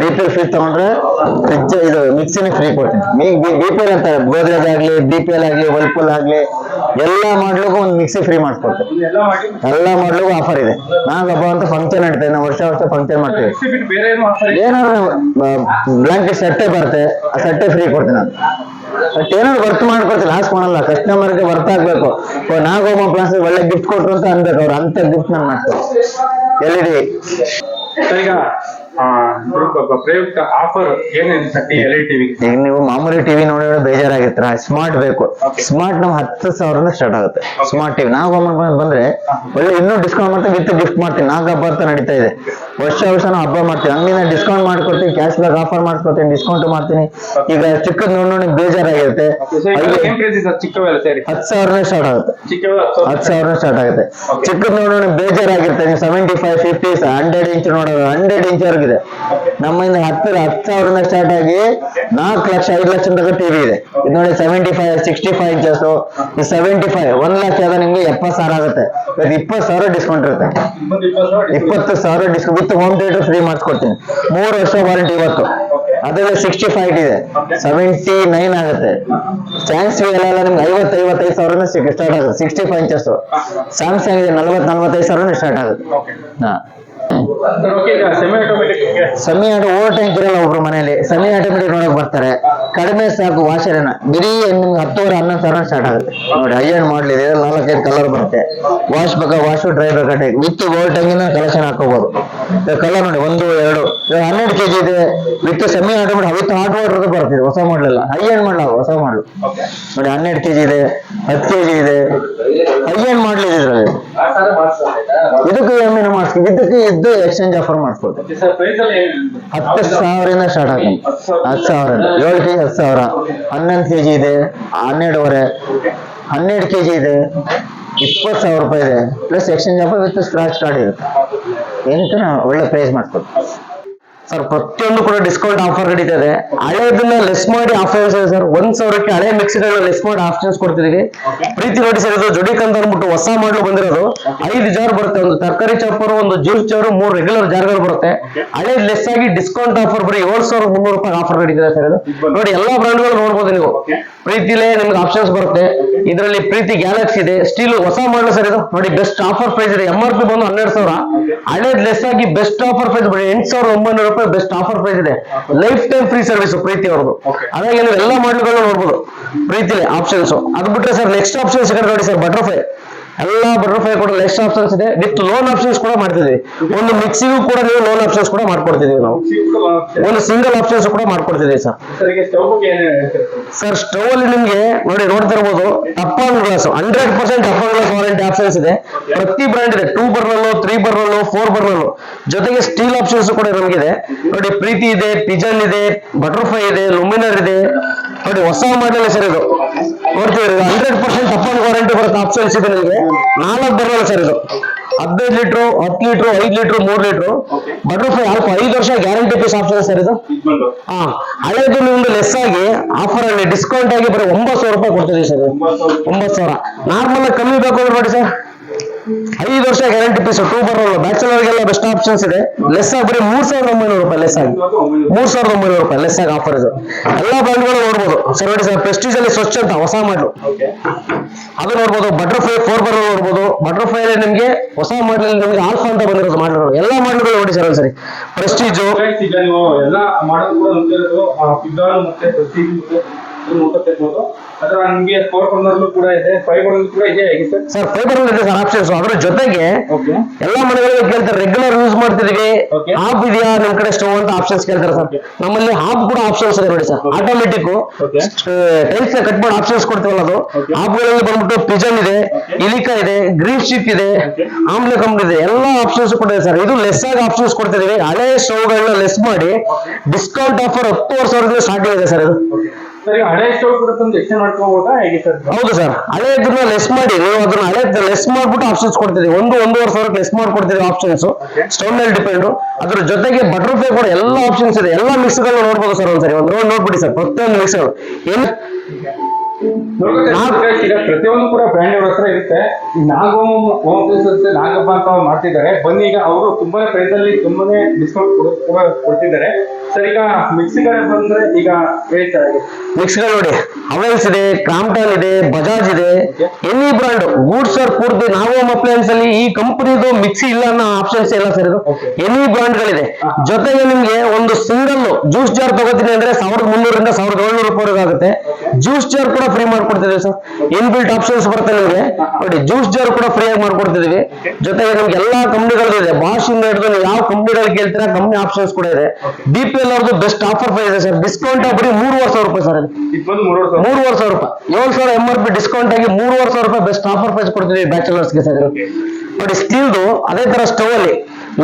ಬಿ ಪಿ ಎಲ್ ಫ್ರಿಜ್ ತಗೊಂಡ್ರೆ ಫ್ರಿಜ್ ಇದು ಮಿಕ್ಸಿನೇ ಫ್ರೀ ಕೊಡ್ತೀನಿ. ಬಿ ಪಿ ಎಲ್ ಅಂತ ಗೋದ್ರೇಜ್ ಆಗ್ಲಿ ಬಿ ಪಿ ಎಲ್ ಆಗ್ಲಿ ವಲ್ಪುಲ್ ಆಗ್ಲಿ ಎಲ್ಲ ಮಾಡ್ಲಿಗೂ ಒಂದು ಮಿಕ್ಸಿ ಫ್ರೀ ಮಾಡ್ಕೊಡ್ತೀನಿ. ಎಲ್ಲ ಮಾಡ್ಲಿಗೂ ಆಫರ್ ಇದೆ. ನಾನು ಹಬ್ಬ ಅಂತ ಫಂಕ್ಷನ್ ಇಡ್ತೇನೆ ನಾವು ವರ್ಷ ವರ್ಷ ಫಂಕ್ಷನ್ ಮಾಡ್ತೀವಿ ಏನಾದ್ರು ಬ್ಲಾಂಕೆಟ್ ಸೆಟ್ಟೆ ಬರುತ್ತೆ ಆ ಸೆಟ್ಟೆ ಫ್ರೀ ಕೊಡ್ತೀನಿ ನಾನು. ಏನಾದ್ರು ವರ್ತ್ ಮಾಡ್ಕೊಡ್ತೀನಿ ಲಾಸ್ ಮಾಡಲ್ಲ ಕಸ್ಟಮರ್ಗೆ ವರ್ತ್ ಆಗ್ಬೇಕು. ನಾಗೋಮ ಪ್ಲಾಸ್ ಒಳ್ಳೆ ಗಿಫ್ಟ್ ಕೊಟ್ರು ಅಂತ ಅನ್ಬೇಕು ಅವ್ರು ಅಂತ ಗಿಫ್ಟ್ ನಾನು ಮಾಡ್ತೀನಿ. ಎಲ್ ಪ್ರಯುಕ್ತ ಆಫರ್ ಈಗ ನೀವು ಮಾಮೂಲಿ ಟಿವಿ ನೋಡಿದ್ರೆ ಬೇಜಾರಾಗಿರ್ತಾರ. ಸ್ಮಾರ್ಟ್ ಬೇಕು. ಸ್ಮಾರ್ಟ್ ನಮ್ ಹತ್ತು ಸಾವಿರದಿಂದ ಸ್ಟಾರ್ಟ್ ಆಗುತ್ತೆ. ಸ್ಮಾರ್ಟ್ ಟಿವಿ ನಾವು ಬಂದ್ರೆ ಒಳ್ಳೆ ಇನ್ನೂ ಡಿಸ್ಕೌಂಟ್ ಮಾಡ್ತಾ ವಿತ್ ಗಿಫ್ಟ್ ಮಾಡ್ತೀನಿ ನಾಲ್ಕು ಹಬ್ಬ ಅಂತ ನಡೀತಾ ಇದೆ. ವರ್ಷ ವರ್ಷ ನಾವು ಹಬ್ಬ ಮಾಡ್ತೀವಿ. ಹಂಗಿನ ಡಿಸ್ಕೌಂಟ್ ಮಾಡ್ಕೊಡ್ತೀನಿ ಕ್ಯಾಶ್ ಬ್ಯಾಕ್ ಆಫರ್ ಮಾಡ್ಕೊಡ್ತೀನಿ ಡಿಸ್ಕೌಂಟ್ ಮಾಡ್ತೀನಿ. ಈಗ ಚಿಕ್ಕದ್ ನೋಡಿ ನೋಡಿ ಬೇಜಾರಾಗಿರುತ್ತೆ. ಹತ್ತು ಸಾವಿರನೇ ಸ್ಟಾರ್ಟ್ ಆಗುತ್ತೆ. ಹತ್ತು ಸಾವಿರ ಸ್ಟಾರ್ಟ್ ಆಗುತ್ತೆ. ಚಿಕ್ಕದ ನೋಡಿ ನೋಡಿ ಬೇಜಾರಾಗಿರುತ್ತೆ. ನೀವು seventy five fifty hundred inch ನೋಡೋದು ಹಂಡ್ರೆಡ್ ಇಂಚ್ ವರ್ಗಿದೆ ನಮ್ಮಿಂದ ಹತ್ತು ಹತ್ತು ಸಾವಿರದಿಂದ ಸ್ಟಾರ್ಟ್ ಆಗಿ ನಾಲ್ಕು ಲಕ್ಷ ಐದು ಲಕ್ಷ ತನಕ ಟಿವಿ ಇದೆ. ಇದು ನೋಡಿ seventy five sixty five inches seventy five ಒಂದ್ ಲಕ್ಷ ಆದ ನಿಮ್ಗೆ ಎಪ್ಪತ್ತು ಸಾವಿರ ಆಗುತ್ತೆ. ಇವತ್ತು ಇಪ್ಪತ್ತು ಸಾವಿರ ಡಿಸ್ಕೌಂಟ್ ಇರುತ್ತೆ. ಇಪ್ಪತ್ತು ಸಾವಿರ discount with home theatre free ಮಾಡಿಸ್ಕೊಡ್ತೀನಿ. ಮೂರು ವರ್ಷ ವಾರಂಟಿ ಇವತ್ತು. ಅದರಲ್ಲಿ ಸಿಕ್ಸ್ಟಿ ಫೈವ್ ಇದೆ. ಸೆವೆಂಟಿ ನೈನ್ ಆಗುತ್ತೆ ಚಾನ್ಸ್ ಎಲ್ಲ ನಿಮ್ಗೆ ಐವತ್ತೈವತ್ತೈದು ಸಾವಿರ ಸ್ಟಾರ್ಟ್ ಆಗುತ್ತೆ. ಸಿಕ್ಸ್ಟಿ ಫೈವ್ ಇಂಚಸ್ ಸ್ಯಾಮ್ಸಂಗ್ ಇದೆ ನಲ್ವತ್ತು ನಲ್ವತ್ತೈದು ಸಾವಿರ ಸ್ಟಾರ್ಟ್ ಆಗುತ್ತೆ. ಹಾ. ಸೆಮಿ ಆಟೋ ಓವರ್ ಟೈಮ್ ಇರಲ್ಲ ಒಬ್ರು ಮನೆಯಲ್ಲಿ ಸೆಮಿ ಆಟೋಮೆಟಿಕ್ ನೋಡಕ್ ಬರ್ತಾರೆ. ಕಡಿಮೆ ಸಾಕು ವಾಷರೇನ ಬರೀ ನಿಮ್ಗೆ ಹತ್ತುವರೆ ಹನ್ನೊಂದು ಸಾವಿರ ಸ್ಟಾರ್ಟ್ ಆಗುತ್ತೆ. ನೋಡಿ ಐರನ್ ಮಾಡ್ಲಿ ಇದೆ ನಾಲ್ಕೈದು ಕಲರ್ ಬರುತ್ತೆ. ವಾಶ್ ಬೇಕಾ ವಾಶು ಡ್ರೈ ಬೇಕಾ ಟೈಕ್ ವಿತ್ ಓವರ್ ಟೈಮ್ ಕಲೆಕ್ಷನ್ ಹಾಕೋಬಹುದು ಕಲರ್ ನೋಡಿ ಒಂದು ಎರಡು. ಹನ್ನೆರಡು ಕೆಜಿ ಇದೆ. With semi automatic with hot water ಬರ್ತಿದೆ. ಹೊಸ ಮಾಡಲಿಲ್ಲ. ಹೈ ಎಂಡ್ ಮಾಡಲ್ಲ ಹೊಸ ಮಾಡಲು. ನೋಡಿ ಹನ್ನೆರಡು ಕೆಜಿ ಇದೆ ಹತ್ತು ಕೆಜಿ ಇದೆ. ಹೈ ಎಂಡ್ ಮಾಡ್ಲಿ ಇದ್ರಲ್ಲಿ? ಇದಕ್ಕೆ ಇದ್ದ ಇದಕ್ಕೆ ಇದ್ದು ಎಕ್ಸ್ಚೇಂಜ್ ಆಫರ್ ಮಾಡ್ಬೋದು. ಹತ್ತು ಸಾವಿರದಿಂದ ಸ್ಟಾರ್ಟ್ ಆಗುತ್ತೆ. ಹತ್ತು ಸಾವಿರ. ಏಳು ಕೆಜಿ ಹತ್ತು ಸಾವಿರ. ಹನ್ನೊಂದು ಕೆಜಿ ಇದೆ. ಹನ್ನೆರಡುವರೆ. ಹನ್ನೆರಡು ಕೆಜಿ ಇದೆ. ಇಪ್ಪತ್ತು ಸಾವಿರ ರೂಪಾಯಿ ಇದೆ. Plus exchange offer with scratch card ಇರುತ್ತೆ. ಏನಕ್ಕೆ ಒಳ್ಳೆ ಪ್ರೈಸ್ ಮಾಡ್ಕೊಡ್ತೀವಿ. ಸರ್ ಪ್ರತಿಯೊಂದು ಕೂಡ ಡಿಸ್ಕೌಂಟ್ ಆಫರ್ ನಡೀತದೆ. ಹಳೆದನ್ನ ಲೆಸ್ ಮಾಡಿ ಆಫರ್ಸ್ ಇದೆ ಸರ್ ಒಂದ್ ಸಾವಿರಕ್ಕೆ ಹಳೆ ಮಿಕ್ಸಿಗಳನ್ನ ಲೆಸ್ ಮಾಡಿ ಆಪ್ಷನ್ಸ್ ಕೊಡ್ತಿದೀವಿ. ಪ್ರೀತಿ ನೋಡಿ ಸರ್ ಇದು ಜೊಡಿಕ್ ಅಂತ ಅಂದ್ಬಿಟ್ಟು ಹೊಸ ಮಾಡಲು ಬಂದಿರೋದು. ಐದು ಜಾರ್ ಬರುತ್ತೆ ಒಂದು ತರಕಾರಿ ಚಾಪರ್ ಒಂದು ಜ್ಯೂಸ್ ಜಾರ್ ಮೂರು ರೆಗ್ಯುಲರ್ ಜಾರ್ಗಳು ಬರುತ್ತೆ. ಹಳೆ ಲೆಸ್ ಆಗಿ ಡಿಸ್ಕೌಂಟ್ ಆಫರ್ ಬರೀ ಏಳು ಸಾವಿರದ ಮುನ್ನೂರು ರೂಪಾಯಿ ಆಫರ್ ನಡೀತಿದೆ ಸರ್ ಇದು. ನೋಡಿ ಎಲ್ಲಾ ಬ್ರಾಂಡ್ಗಳು ನೋಡ್ಬೋದು ನೀವು. ಪ್ರೀತಿಲೇ ನಿಮ್ಗೆ ಆಪ್ಷನ್ಸ್ ಬರುತ್ತೆ. ಇದರಲ್ಲಿ ಪ್ರೀತಿ ಗ್ಯಾಲಕ್ಸಿ ಇದೆ. ಸ್ಟೀಲ್ ಹೊಸ ಮಾಡಲು ಸರ್ ಇದು. ನೋಡಿ ಬೆಸ್ಟ್ ಆಫರ್ ಪ್ರೈಸ್ ಇದೆ. ಎಂ ಆರ್ ಪಿ ಬಂದು ಹನ್ನೆರಡು ಸಾವಿರ. ಹಳೆ ಲೆಸ್ ಆಗಿ ಬೆಸ್ಟ್ ಆಫರ್ ಪ್ರೈಸ್ ಬರೀ ಎಂಟು ಸಾವಿರದ ಒಂಬೈನೂರು ರೂಪಾಯಿ ಬೆಸ್ಟ್ ಆಫರ್ ಪ್ರೈಸ್ ಇದೆ. Life time free service Preethi ಅವ್ರದ್ದು. ಹಾಗಾಗಿ ನೀವು ಎಲ್ಲ ಮಾಡಲ್ಗಳನ್ನ ನೋಡ್ಬೋದು. ಪ್ರೀತಿ ಆಪ್ಷನ್ಸ್ ಅದು ಬಿಟ್ರೆ ಸರ್ ನೆಕ್ಸ್ಟ್ ಆಪ್ಷನ್ ಸೆಕೆಂಡ್ ನೋಡಿ ಸರ್ ಬಟರ್ಫ್ಲೈ ಎಲ್ಲ ಬಟರ್ಫ್ಲೈ ಕೂಡ ನೆಕ್ಸ್ಟ್ ಆಪ್ಷನ್ಸ್ ಇದೆ. ವಿತ್ ಲೋನ್ ಆಪ್ಷನ್ಸ್ ಕೂಡ ಮಾಡ್ತಿದ್ವಿ. ಒಂದು ಮಿಕ್ಸಿಗೂ ಕೂಡ ನೀವು ಲೋನ್ ಆಪ್ಷನ್ಸ್ ಕೂಡ ಮಾಡ್ಕೊಡ್ತಿದೀವಿ ನಾವು. ಒಂದು ಸಿಂಗಲ್ ಆಪ್ಷನ್ಸ್ ಕೂಡ ಮಾಡ್ಕೊಡ್ತಿದ್ದೀವಿ ಸರ್ ಸರ್ ಸ್ಟವ್ ಅಲ್ಲಿ ನಿಮ್ಗೆ ನೋಡಿ ನೋಡ್ತಾ ಇರ್ಬೋದು ಟಪ್ಪನ್ glass hundred percent ಟಪ್ಪನ್ glass warranty options ಇದೆ. ಪ್ರತಿ ಬ್ರ್ಯಾಂಡ್ ಇದೆ. ಟೂ ಬರ್ನಲ್ಲು ತ್ರೀ ಬರ್ನಲ್ಲು ಫೋರ್ ಬರ್ನಲ್ಲು ಜೊತೆಗೆ ಸ್ಟೀಲ್ ಆಪ್ಷನ್ಸ್ ಕೂಡ ನಮಗಿದೆ. ನೋಡಿ, ಪ್ರೀತಿ ಇದೆ ಪಿಜನ್ ಇದೆ ಬಟರ್ಫ್ಲೈ ಇದೆ ಲುಮಿನರ್ ಇದೆ. ನೋಡಿ, ಹೊಸ ಮಾಡೆಲ್ ಸರ್ ಇದು ನೋಡ್ತೀವಿ ಹಂಡ್ರೆಡ್ ಪರ್ಸೆಂಟ್ ಟಪ್ಪನ್ ವಾರಂಟಿ ಬರುತ್ತೆ ಆಪ್ಷನ್ಸ್ ಇದೆ ನಿಮಗೆ. ನಾಲ್ಕು ಬರಲ್ಲ ಸರ್ ಇದು. ಹದಿನೈದು ಲೀಟ್ರು ಹತ್ತು ಲೀಟ್ರು ಐದು ಲೀಟ್ರು ಮೂರು ಲೀಟ್ರು. ಬಟರ್ಫ್ಲೈ ಆಲ್ಫಾ ಐದು ವರ್ಷ ಗ್ಯಾರಂಟಿ ಪೀಸ್ ಆಪ್ಷನ್ ಸರ್ ಇದು? ಹಾ ಹಳೇದು ನಿಮ್ದು ಲೆಸ್ ಆಗಿ ಆಫರ್ ಅಲ್ಲಿ ಡಿಸ್ಕೌಂಟ್ ಆಗಿ ಬರೀ ಒಂಬತ್ತು ಸಾವಿರ ರೂಪಾಯಿ ಕೊಡ್ತೀವಿ ಸರ್. ಒಂಬತ್ತು ಸಾವಿರ. ನಾರ್ಮಲ್ ಕಮ್ಮಿ ಬೇಕು ಅಂದ್ರೆ ನೋಡಿ ಸರ್ ಐದು ವರ್ಷ ಗ್ಯಾರಂಟಿ ಪೀಸ್ ಟೂ ಬರೋಲ್ಲ ಬ್ಯಾಚುಲರ್ಗೆಲ್ಲ ಬೆಸ್ಟ್ ಆಪ್ಷನ್ಸ್ ಇದೆ. ಲೆಸ್ ಆಗಿ ಬರೀ ಮೂರ್ ಸಾವಿರದ ಒಂಬೈನೂರು ರೂಪಾಯಿ ಲೆಸ್ ಆಗಿ. ಮೂರ್ ಸಾವಿರದ ಒಂಬೈನೂರು ರೂಪಾಯಿ ಲೆಸ್ ಆಗಿ ಆಫರ್ ಇದು. ಎಲ್ಲ ಬ್ರ್ಯಾಂಡ್ಗಳು ನೋಡ್ಬೋದು. ಸರ್, ನೋಡಿ ಸರ್ ಪ್ರೆಸ್ಟೀಜ್ ಅಲ್ಲಿ ಸ್ವಚ್ಛ ಅಂತ ಹೊಸ ಮಾಡಲು. ಅದು ನೋಡ್ಬೋದು. ಬಟರ್ಫ್ಲೈ ಫೋರ್ ಬರ್ ನೋಡ್ಬೋದು. ಬಟರ್ಫ್ಲೈ ಅಲ್ಲಿ ನಿಮ್ಗೆ ಹೊಸ ಮಾಡಲ್ ನಿಮ್ಗೆ ಆಲ್ಫಾ ಅಂತ ಬಂದಿರೋದು ಮಾಡಲ್ ಎಲ್ಲ ಮಾಡಲ್ಗಳು ನೋಡಿ ಸರ್, ಒಂದ್ಸರಿ. ಪ್ರೆಸ್ಟೀಜು ಕೂಡ ಅದ್ರ ಫೋರ್ ಕಾರ್ನರ್ಲು ಕೂಡ ಇದೆ ಫೈವ್ ಕಾರ್ನರ್ ಕೂಡ ಇದೆ ಹೇಗೆ ಸರ್ ಸರ್ ಫೈಬರ್ ಇದೆ ಸರ್ ಆಪ್ಷನ್ಸ್ ಅದ್ರ ಜೊತೆಗೆ ಓಕೆ ಎಲ್ಲಾ ಮನೆಗಳಿಗೆ ಕೇಳ್ತಾರೆ ರೆಗ್ಯುಲರ್ ಯೂಸ್ ಮಾಡ್ತಿದೀವಿ. ಹಾಪ್ ಇದೆಯಾ? ನಿಮ್ ಕಡೆ ಸ್ಟವ್ ಅಂತ ಆಪ್ಷನ್ಸ್ ಕೇಳ್ತಾರೆ ಸರ್ ನಮ್ಮಲ್ಲಿ ಹಾಪ್ ಕೂಡ ಆಪ್ಷನ್ಸ್ ಇದೆ ನೋಡಿ sir automatic Okay. Tiles cut ಮಾಡಿ ಆಪ್ಷನ್ಸ್ ಕೊಡ್ತೀವಲ್ಲ ಅದು. Okay. ಹಾಫ್ಗಳಲ್ಲಿ ಬಂದ್ಬಿಟ್ಟು ಪಿಜನ್ ಇದೆ Okay. ಇಲಿಕಾ ಇದೆ ಗ್ರೀನ್ ಶಿಪ್ ಇದೆ Okay. ಆಮ್ಲೆ ಕಂಪ್ನಿ ಇದೆ. ಎಲ್ಲಾ ಆಪ್ಷನ್ಸ್ ಕೊಟ್ಟಿದೆ ಸರ್ ಇದು ಲೆಸ್ ಆಗಿ ಆಪ್ಷನ್ಸ್ ಕೊಡ್ತಿದೀವಿ. ಹಳೆ ಸ್ಟವ್ಗಳನ್ನ ಲೆಸ್ ಮಾಡಿ ಡಿಸ್ಕೌಂಟ್ ಆಫರ್ ಹತ್ತುವರೆ ಸಾವಿರದಿಂದ ಸ್ಟಾರ್ಟಿಂಗ್ ಇದೆ ಸರ್ ಇದು. ಹಳೆ ಹೌದು ಸರ್ ಹಳೆದನ್ನ ಲೆಸ್ ಮಾಡಿ ನೀವು ಅದನ್ನ ಹಳೆ ಲೆಸ್ ಮಾಡ್ಬಿಟ್ಟು ಆಪ್ಷನ್ಸ್ ಕೊಡ್ತೀರಿ ಒಂದು ಒಂದೂವರೆ ಸಾವಿರ ಲೆಸ್ ಮಾಡ್ಕೊಡ್ತೀರಿ ಆಪ್ಷನ್ಸ್ ಸ್ಟೋನ್ ಮೇಲೆ ಡಿಪೆಂಡ್ ಅದ್ರ ಜೊತೆಗೆ ಬಟರ್ಫ್ಲೈ ಕೂಡ ಎಲ್ಲ ಆಪ್ಷನ್ಸ್ ಇದೆ. ಎಲ್ಲ ಮಿಕ್ಸ್ ಗಳನ್ನ ನೋಡ್ಬೋದು ಸರ್ ಒಂದ್ಸರಿ. ಒಂದು ರೋಡ್ ನೋಡ್ಬಿಡಿ ಸರ್ ಪ್ರತಿಯೊಂದು ಮಿಕ್ಸ್ ಏನು? guys, ಈಗ ಪ್ರತಿಯೊಂದು ಕೂಡ ಬ್ರ್ಯಾಂಡ್ ಅವ್ರ ಹತ್ರ ಇರುತ್ತೆ. ಈ ನಾಗೋ ಹೋಮ್ ಇರುತ್ತೆ ನಾಗಪ್ಪ ಅಂತ ಮಾಡ್ತಿದ್ದಾರೆ. ಬನ್ನಿ ಈಗ ಅವರು ತುಂಬಾನೇ ಪ್ರೈಸ್ ಅಲ್ಲಿ ತುಂಬಾನೇ ಡಿಸ್ಕೌಂಟ್ ಕೂಡ ಕೊಡ್ತಿದ್ದಾರೆ. ಸರ್ ಈಗ ಬಂದ್ರೆ ಈಗ ರೇಟ್ ಮಿಕ್ಸ್ಗಳು ನೋಡಿ ಅವೆಲ್ಸ್ ಇದೆ ಕ್ರಾಂಪ್ಟನ್ ಇದೆ ಬಜಾಜ್ ಇದೆ. ಎನಿ ಬ್ರಾಂಡ್ ಗೂಡ್ಸ್ ಆರ್ ಪೂರ್ತಿ ನಾವು ಅಪ್ಲಯನ್ಸ್ ಅಲ್ಲಿ ಈ ಕಂಪನಿದು ಮಿಕ್ಸಿ ಇಲ್ಲ ಅನ್ನೋ ಆಪ್ಷನ್ಸ್ ಇಲ್ಲ ಸರ್ ಇದು. ಎನಿ ಬ್ರಾಂಡ್ ಗಳಿದೆ? ಜೊತೆಗೆ ನಿಮ್ಗೆ ಒಂದು ಸಿಂಗಲ್ ಜ್ಯೂಸ್ ಜಾರ್ ತಗೋತೀನಿ ಅಂದ್ರೆ ಸಾವಿರದ ಮುನ್ನೂರಿಂದ ಸಾವಿರದ ಏಳ್ನೂರು ರೂಪಾಯಿ ಆಗುತ್ತೆ. ಜ್ಯೂಸ್ ಜಾರ್ ಕೂಡ ಫ್ರೀ ಮಾಡ್ಕೊಡ್ತಿದ್ದೀವಿ ಸರ್ ಇನ್ ಬಿಲ್ಟ್ ಆಪ್ಷನ್ಸ್ ಬರುತ್ತೆ ನಿಮ್ಗೆ. ನೋಡಿ ಜ್ಯೂಸ್ ಜಾರ್ ಕೂಡ ಫ್ರೀ ಆಗಿ ಮಾಡ್ಕೊಡ್ತಿದೀವಿ ಜೊತೆಗೆ ನಿಮ್ಗೆ ಎಲ್ಲಾ ಕಂಪ್ನಿಗಳದ್ದು ಇದೆ. ಇಂದ ಹಿಡಿದು ಯಾವ ಕಂಪ್ನಿಗಳು ಕೇಳ್ತೀರಾ ಕಂಪ್ನಿ ಆಪ್ಷನ್ಸ್ ಕೂಡ ಇದೆ. ಬಿ ಪಿ ಎಲ್ ಅವ್ರದ್ದು ಬೆಸ್ಟ್ ಆಫರ್ ಪ್ರೈಸ್ ಇದೆ ಸರ್ ಡಿಸ್ಕೌಂಟ್ ಬರೀ ಮೂರುವರೆ ಸಾವಿರ ರೂಪಾಯಿ ಸರ್ ಇದು ಮೂರುವರೆ ಸಾವಿರ ರೂಪಾಯಿ. ಏಳು ಸಾವಿರ ಎಂ ಆರ್ ಪಿ ಡಿಸ್ಕೌಂಟ್ ಆಗಿ ಮೂರುವರೆ ಸಾವಿರ ರೂಪಾಯಿ ಬೆಸ್ಟ್ ಆಫರ್ ಪ್ರೈಸ್ ಕೊಡ್ತೀವಿ ಬ್ಯಾಚುಲರ್ಸ್ಗೆ ಸರ್. ನೋಡಿ ಸ್ಟೀಲ್ದು ಅದೇ ತರ ಸ್ಟವ್ ಅಲ್ಲಿ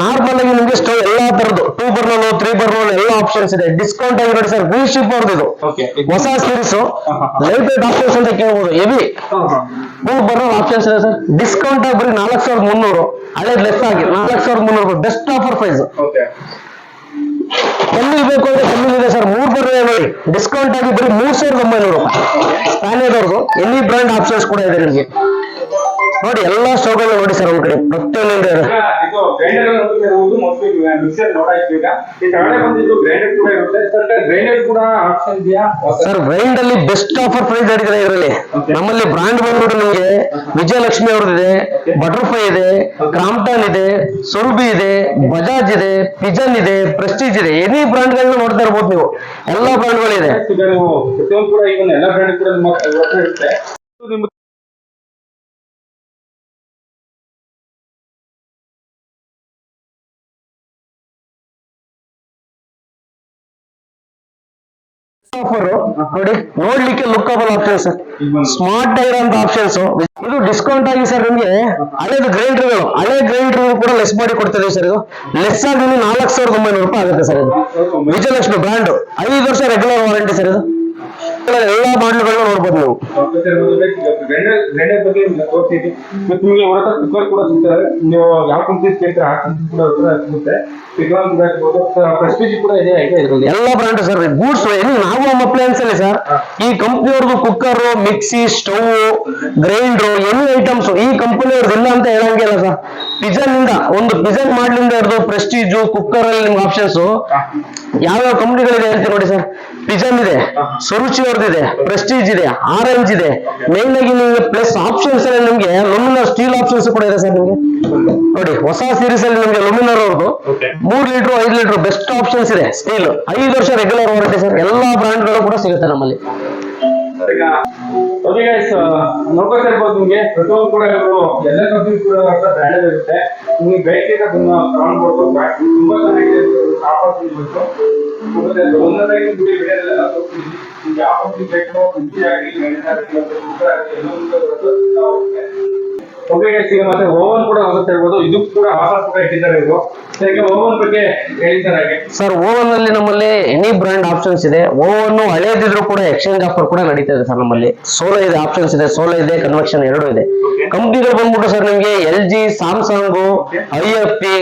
ನಾರ್ಮಲ್ ಆಗಿ ನಿಮ್ಗೆ ಸ್ಟವ್ ಎಲ್ಲಾ ತರದ್ದು. ಟೂ ಬರ್ನಲ್ ತ್ರೀ ಬರ್ನಲ್ ಎಲ್ಲ ಆಪ್ಷನ್ಸ್ ಇದೆ. ಡಿಸ್ಕೌಂಟ್ ಆಗಿ ನೋಡಿ ಸರ್ ವೀಲ್ ಶಿಪ್ ಇದು. ಹೊಸ ಸೀರೀಸ್ ಲೈಟ್ ವೇಟ್ ಆಪ್ಷನ್ಸ್ ಅಂತ ಕೇಳ್ಬೋದು. ಹೆವಿ ಟೂ ಬರ್ನಲ್ ಆಪ್ಷನ್ಸ್ ಇದೆ ಸರ್ ಡಿಸ್ಕೌಂಟ್ ಆಗಿ ಬರೀ ನಾಲ್ಕು ಸಾವಿರದ ಮುನ್ನೂರು. ಹಳೇದು ಲೆಸ್ ಆಗಿ ನಾಲ್ಕು ಸಾವಿರದ ಮುನ್ನೂರು ಬೆಸ್ಟ್ ಆಫರ್ ಪ್ರೈಸ್ ಕಮ್ಮಿ ಬೇಕು ಅಂದ್ರೆ ಕಮ್ಮಿ ಇದೆ ಸರ್? ಮೂರ್ ಬರ್ರೆ ನೋಡಿ. ಡಿಸ್ಕೌಂಟ್ ಆಗಿ ಬರೀ ಮೂರ್ ಸಾವಿರದ ಒಂಬೈನೂರು ರೂಪಾಯಿ. ಎಲ್ಲಿ ಎನಿ ಬ್ರ್ಯಾಂಡ್ ಆಪ್ಷನ್ಸ್ ಕೂಡ ಇದೆ ನಿಮಗೆ. ನೋಡಿ ಎಲ್ಲಾ ಸ್ಟವ್ಗಳನ್ನ ನೋಡಿ ಸರ್ ಒಂದ್ ಕಡೆ ಪ್ರತಿಯೊಂದು ಇದು ಸರ್ ಗ್ರೈಂಡರ್ ಕೂಡ ಆಪ್ಷನ್ ಇದೆಯಾ? ಸರ್ ಬ್ರೈಂಡ್ ಅಲ್ಲಿ ಬೆಸ್ಟ್ ಆಫರ್ ಪ್ರೈಸ್ ಆಡಿದ್ರೆ ಇದರಲ್ಲಿ. ನಮ್ಮಲ್ಲಿ ಬ್ರಾಂಡ್ ಬಂದ್ಬಿಟ್ಟು ನಿಮಗೆ ವಿಜಯಲಕ್ಷ್ಮಿ ಅವ್ರದ್ದಿದೆ ಬಟರ್ಫ್ಲೈ ಇದೆ ಕ್ರಾಂಪ್ಟನ್ ಇದೆ ಸುರ್ಬಿ ಇದೆ ಬಜಾಜ್ ಇದೆ ಪಿಜನ್ ಇದೆ ಪ್ರೆಸ್ಟೀಜ್ ಇದೆ. ಎನಿ ಬ್ರಾಂಡ್ ಗಳನ್ನ ನೋಡ್ತಾ ಇರ್ಬೋದು ನೀವು. ಎಲ್ಲಾ ಬ್ರಾಂಡ್ಗಳಿದೆ ಈಗ ಆಫರ್ ನೋಡಿ, ನೋಡ್ಲಿಕ್ಕೆ ಲುಕ್ಕಬಲ್ ಆಪ್ಷನ್ಸ್ ಸ್ಮಾರ್ಟ್ ಟೈರ್ ಅಂತ ಆಪ್ಷನ್ಸ್ ಇದು ಡಿಸ್ಕೌಂಟ್ ಆಗಿ ಸರ್ ನಿಮ್ಗೆ ಹಳೇದು ಗ್ರೈಂಡರ್ಗಳು ಹಳೆ ಗ್ರೈಂಡರ್ ಕೂಡ ಲೆಸ್ ಮಾಡಿ ಕೊಡ್ತದೆ ಸರ್ ಇದು. ಲೆಸ್ ಆಗಿ ನಾಲ್ಕು ಸಾವಿರದ ಒಂಬೈನೂರು ರೂಪಾಯಿ ಆಗುತ್ತೆ ಸರ್ ಇದು. ವಿಜಯಲಕ್ಷ್ಮಿ ಬ್ರ್ಯಾಂಡ್ ಐದು ವರ್ಷ ರೆಗ್ಯುಲರ್ ವಾರಂಟಿ ಸರ್ ಇದು. ಎಲ್ಲಾ ಮಾಡ್ಲುಗಳನ್ನ ನೋಡ್ಬೋದು ನೀವು. ನಿಮಗೆ ಹತ್ರ ಕುಕ್ಕರ್ ಕೂಡ ಸಿಗ್ತಾರೆ ನೀವು ಯಾವ ಕಂಪ್ನಿ ಕೇಳ್ತಾರೆ ಆ ಕಂಪ್ನಿ ಕೂಡ ಸಿಗುತ್ತೆ. ಎಲ್ಲ ಬ್ರಾಂಡ್ ಸರ್ ಗೂಡ್ಸ್ ನಾವು ಅಪ್ಲಯನ್ಸ್ ಅಲ್ಲಿ ಸರ್ ಈ ಕಂಪ್ನಿಯವ್ರದ್ದು cooker mixie stove grinder any items ಈ ಕಂಪನಿಯವ್ರದ್ದು ಇಲ್ಲ ಅಂತ ಹೇಳಂಗಿಲ್ಲ ಸರ್ ಪಿಜನ್ ಇಂದ ಒಂದು ಪಿಜನ್ ಮಾಡ್ಲಿಂದ ಹಿಡಿದು ಪ್ರೆಸ್ಟೀಜು ಕುಕ್ಕರ್ ಅಲ್ಲಿ ನಿಮ್ಗೆ ಆಪ್ಷನ್ಸ್ ಯಾವ್ಯಾವ ಕಂಪ್ನಿಗಳಿದೆ ಹೇಳ್ತೀನಿ ನೋಡಿ ಸರ್ ಪಿಜನ್ ಇದೆ. ಸುರುಚಿ ಅವ್ರದ್ದು ಇದೆ ಪ್ರೆಸ್ಟೀಜ್ ಇದೆ ಆರೆಂಜ್ ಇದೆ. ಮೇನ್ ಆಗಿ ನಿಮಗೆ ಪ್ಲಸ್ ಆಪ್ಷನ್ಸ್ ಅಲ್ಲಿ ನಿಮಗೆ ಲುಮಿನರ್ ಸ್ಟೀಲ್ ಆಪ್ಷನ್ಸ್ ಕೂಡ ಇದೆ ಸರ್ ನಿಮಗೆ. ನೋಡಿ ಹೊಸ ಸೀರೀಸ್ ಅಲ್ಲಿ ನಿಮಗೆ ಲುಮಿನರ್ ಅವ್ರದ್ದು ಮೂರು ಲೀಟರ್ ಐದು ಲೀಟರ್ ಬೆಸ್ಟ್ ಆಪ್ಷನ್ಸ್ ಇದೆ ಸ್ಟೀಲ್ ಐದು ವರ್ಷ ರೆಗ್ಯುಲರ್ ವಾರಂಟಿ ಸರ್. ಎಲ್ಲಾ ಬ್ರಾಂಡ್ಗಳು ಕೂಡ ಸಿಗುತ್ತೆ ನಮ್ಮಲ್ಲಿ. ನೋಡ್ಬೇಕಾಗಿರ್ಬೋದು ನೋಡ್ಕೊತಾ ಇರ್ಬೋದು ನಿಮಗೆ. ಪ್ರತಿಯೊಂದು ಕೂಡ ಎಲ್ಲ ಕಂಪ್ನಿ ಕೂಡ ಬ್ರ್ಯಾಂಡ್ ಇರುತ್ತೆ. ನಿಮಗೆ ಬೇಕಿದ್ರೆ ಅದನ್ನ ತಗೊಂಡ್ಬೋದು ತುಂಬಾ ಚೆನ್ನಾಗಿದೆ ಆಫರ್ ಸಿಗ್ಬೇಕು ಮತ್ತೆ ಒಂದೊಂದಾಗಿ ಬಿಡಿ ವಿಡಿಯೋದಲ್ಲೆಲ್ಲ ತೋರಿಸ್ತೀನಿ ನಿಮ್ಗೆ ಯಾವ ಕಂಪ್ನಿ ಬೇಕೋ ಬರುತ್ತೆ. ಓಕೆ ಮತ್ತೆ ಓವನ್ ಕೂಡ ಹೋಗುತ್ತೆ ಇರ್ಬೋದು ಇದು ಕೂಡ ಆಫರ್ ಕೂಡ ಇಟ್ಟಿದ್ದಾರೆ ಇವರು ಸರ್ ಓವನ್ ಅಲ್ಲಿ ನಮ್ಮಲ್ಲಿ ಎನಿ ಬ್ರ್ಯಾಂಡ್ ಆಪ್ಷನ್ಸ್ ಇದೆ. ಓವನ್ ಹಳೇದಿದ್ರು ಕೂಡ ಎಕ್ಸ್ಚೇಂಜ್ ಆಫರ್ ಕೂಡ ನಡೀತಾ ಇದೆ ಸರ್ ನಮ್ಮಲ್ಲಿ. ಸೋಲೋ ಇದೆ ಆಪ್ಷನ್ಸ್ ಇದೆ ಸೋಲೋ ಇದೆ ಕನ್ವೆಕ್ಷನ್ ಎರಡು ಇದೆ. ಕಂಪ್ನಿಗಳು ಬಂದ್ಬಿಟ್ಟು ಸರ್ ನಿಮ್ಗೆ L G Samsung I F B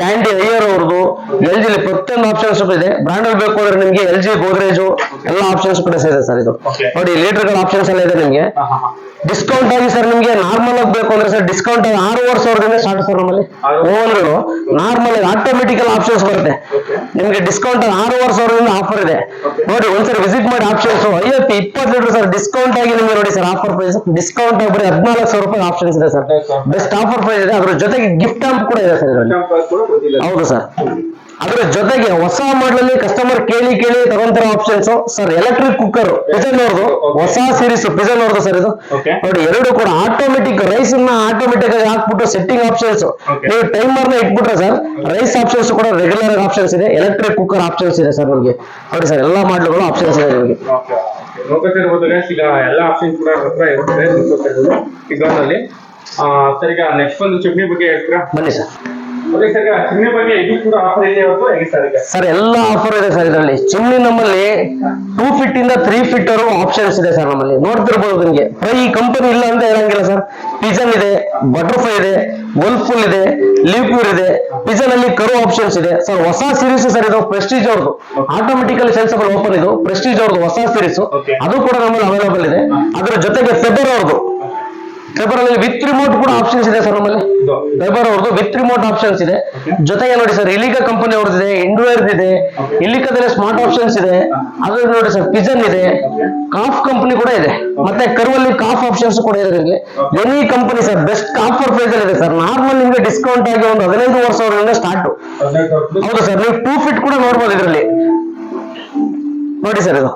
Candy higher ಅವ್ರದ್ದು. ಎಲ್ ಜಿ ಪ್ರತಿಯೊಂದು ಆಪ್ಷನ್ಸ್ ಇದೆ. ಬ್ರ್ಯಾಂಡ್ ಅಲ್ಲಿ ಬೇಕು ಅಂದ್ರೆ ನಿಮ್ಗೆ ಎಲ್ ಜಿ ಗೋದ್ರೇಜು ಎಲ್ಲ ಆಪ್ಷನ್ಸ್ ಕೂಡ ಇದೆ ಸರ್ ಇದು. ನೋಡಿ ಲೀಟರ್ಗಳ ಆಪ್ಷನ್ಸ್ ಎಲ್ಲ ಇದೆ ನಿಮ್ಗೆ. ಡಿಸ್ಕೌಂಟ್ ಆಗಿ ಸರ್ ನಿಮ್ಗೆ ನಾರ್ಮಲ್ ಆಗಿ ಬೇಕು ಅಂದ್ರೆ ಸರ್ ಡಿಸ್ಕೌಂಟ್ ಆಗಿ ಆರೂವರೆ ಸಾವಿರದಿಂದ ಸ್ಟಾರ್ಟ್ ಸರ್ ನಮ್ಮಲ್ಲಿ. ಓವನ್ಗಳು ನಾರ್ಮಲ್ ಆಗಿ ಆಟೋಮೆಟಿಕಲ್ ಆಪ್ಷನ್ಸ್ ಬರುತ್ತೆ. ನಿಮ್ಗೆ ನಿಮಗೆ ಡಿಸ್ಕೌಂಟ್ ಆರೂವರೆ ಸಾವಿರದಿಂದ ಆಫರ್ ಇದೆ. ನೋಡಿ ಒಂದ್ಸರಿ ವಿಸಿಟ್ ಮಾಡಿ ಆಪ್ಷನ್ಸ್ ಐವತ್ತು ಇಪ್ಪತ್ತು ಲೀಟರ್ ಸರ್ ಡಿಸ್ಕೌಂಟ್ ಆಗಿ ನಿಮಗೆ ನೋಡಿ ಸರ್ ಆಫರ್ ಪ್ರೈಸ್ ಡಿಸ್ಕೌಂಟ್ ಆಗಿ ಬರೀ ಹದಿನಾಲ್ಕು ಸಾವಿರ ರೂಪಾಯಿ ಆಪ್ಷನ್ಸ್ ಇದೆ ಸರ್. ಬೆಸ್ಟ್ ಆಫರ್ ಪ್ರೈಸ್ ಇದೆ. ಅದ್ರ ಜೊತೆಗೆ ಗಿಫ್ಟ್ ಆಂಪ್ ಕೂಡ ಇದೆ ಸರ್ ಇದರಲ್ಲಿ. ಹೌದು ಸರ್. ಅದ್ರ ಜೊತೆಗೆ ಹೊಸ ಮಾಡಲಲ್ಲಿ ಕಸ್ಟಮರ್ ಕೇಳಿ ಕೇಳಿ ತಗೊಂತಾರ options sir electric cooker Pigeon ಅವ್ರದ್ದು ಹೊಸ ಸೀರೀಸ್ ಪಿಜನ್ ಅವ್ರದ್ದು ಸರ್ ಇದು. ನೋಡಿ ಎರಡು ಕೂಡ ಆಟೋಮೆಟಿಕ್ ರೈಸ್ನ ಆಟೋಮೆಟಿಕ್ ಆಗಿ ಹಾಕ್ಬಿಟ್ಟು ಸೆಟ್ಟಿಂಗ್ ಆಪ್ಷನ್ಸ್. ನೀವು ಟೈಮರ್ನ ಇಟ್ಬಿಟ್ರೆ ಸರ್ ರೈಸ್ ಆಪ್ಷನ್ಸ್ ಕೂಡ ರೆಗ್ಯುಲರ್ ಆಪ್ಷನ್ಸ್ ಇದೆ. ಎಲೆಕ್ಟ್ರಿಕ್ ಕುಕ್ಕರ್ ಆಪ್ಷನ್ಸ್ ಇದೆ ಸರ್ ನಿಮಗೆ. ನೋಡಿ ಸರ್ ಎಲ್ಲಾ ಮಾಡ್ಲುಗಳು ಆಪ್ಷನ್ಸ್ ಇದೆ ನಿಮಗೆ. ಈಗ ಎಲ್ಲ ಆಪ್ಷನ್ ಕೂಡ ಇರುತ್ತೆ ನೆಕ್ಸ್ಟ್ ಒಂದು ಚಟ್ನಿ ಬಗ್ಗೆ ಹೇಳ್ತೀರಾ? ಬನ್ನಿ ಸರ್ ಸರ್ ಎಲ್ಲ ಆಫರ್ ಇದೆ ಸರ್ ಇದರಲ್ಲಿ. ಚಿಮ್ನಿ ನಮ್ಮಲ್ಲಿ ಟೂ ಫಿಟ್ ಇಂದ ತ್ರೀ ಫಿಟ್ ವರೆಗೂ ಆಪ್ಷನ್ಸ್ ಇದೆ ಸರ್ ನಮ್ಮಲ್ಲಿ. ನೋಡ್ತಿರ್ಬೋದು ನಿಮಗೆ. ಈ ಕಂಪನಿ ಇಲ್ಲ ಅಂತ ಹೇಳಂಗಿಲ್ಲ ಸರ್ ಪಿಜನ್ ಇದೆ ಬಟರ್ಫ್ಲೈ ಇದೆ ಫುಲ್ ಇದೆ ಲೀಪ್ಯೂರ್ ಇದೆ. ಪಿಜನ್ ಅಲ್ಲಿ ಕರು ಆಪ್ಷನ್ಸ್ ಇದೆ. ಸರ್ ಹೊಸ ಸೀರೀಸ್ ಸರ್ ಇದು ಪ್ರೆಸ್ಟೀಜ್ ಅವ್ರದ್ದು. ಆಟೋಮೆಟಿಕಲಿ ಸೆನ್ಸಬಲ್ ಓಪನ್ ಇದು. ಪ್ರೆಸ್ಟೀಜ್ ಅವ್ರದ್ದು ಹೊಸ ಸೀರೀಸ್ ಅದು ಕೂಡ ನಮ್ಮಲ್ಲಿ ಅವೈಲೇಬಲ್ ಇದೆ. ಅದರ ಜೊತೆಗೆ ಫೆಬರ್ ಅವ್ರದ್ದು. ಫೆಬರ್ ಅಲ್ಲಿ ವಿತ್ ರಿಮೋಟ್ ಕೂಡ ಆಪ್ಷನ್ಸ್ ಇದೆ ಸರ್ ನಮ್ಮಲ್ಲಿ. ಪೇಪರ್ ಅವ್ರದ್ದು ವಿತ್ ರಿಮೋಟ್ ಆಪ್ಷನ್ಸ್ ಇದೆ. ಜೊತೆಗೆ ನೋಡಿ ಸರ್ ಇಲಿಕಾ ಕಂಪನಿ ಅವ್ರದ್ದು ಇದೆ ಇಂಡ್ವೇರ್ ಇದೆ. ಇಲಿಕದಲ್ಲಿ ಸ್ಮಾರ್ಟ್ ಆಪ್ಷನ್ಸ್ ಇದೆ. ಅದ್ರಲ್ಲಿ ನೋಡಿ ಸರ್ ಪಿಜನ್ ಇದೆ. ಕಾಫ್ ಕಂಪನಿ ಕೂಡ ಇದೆ. ಮತ್ತೆ ಕರುವಲ್ಲಿ ಕಾಫ್ ಆಪ್ಷನ್ಸ್ ಕೂಡ ಇದೆ ಇಲ್ಲಿ any company sir best offer price ಅಲ್ಲಿ ಇದೆ ಸರ್ ನಾರ್ಮಲ್ ನಿಮಗೆ ಡಿಸ್ಕೌಂಟ್ ಆಗಿ ಒಂದು ಹದಿನೈದು ವರ್ಷ ಅವರಿಂದ ಸ್ಟಾರ್ಟ್ ಹೌದು ಸರ್ ನೀವು ಟೂ ಫಿಟ್ ಕೂಡ ನೋಡ್ಬೋದು ಇದರಲ್ಲಿ. ನೋಡಿ ಸರ್ ಇದು.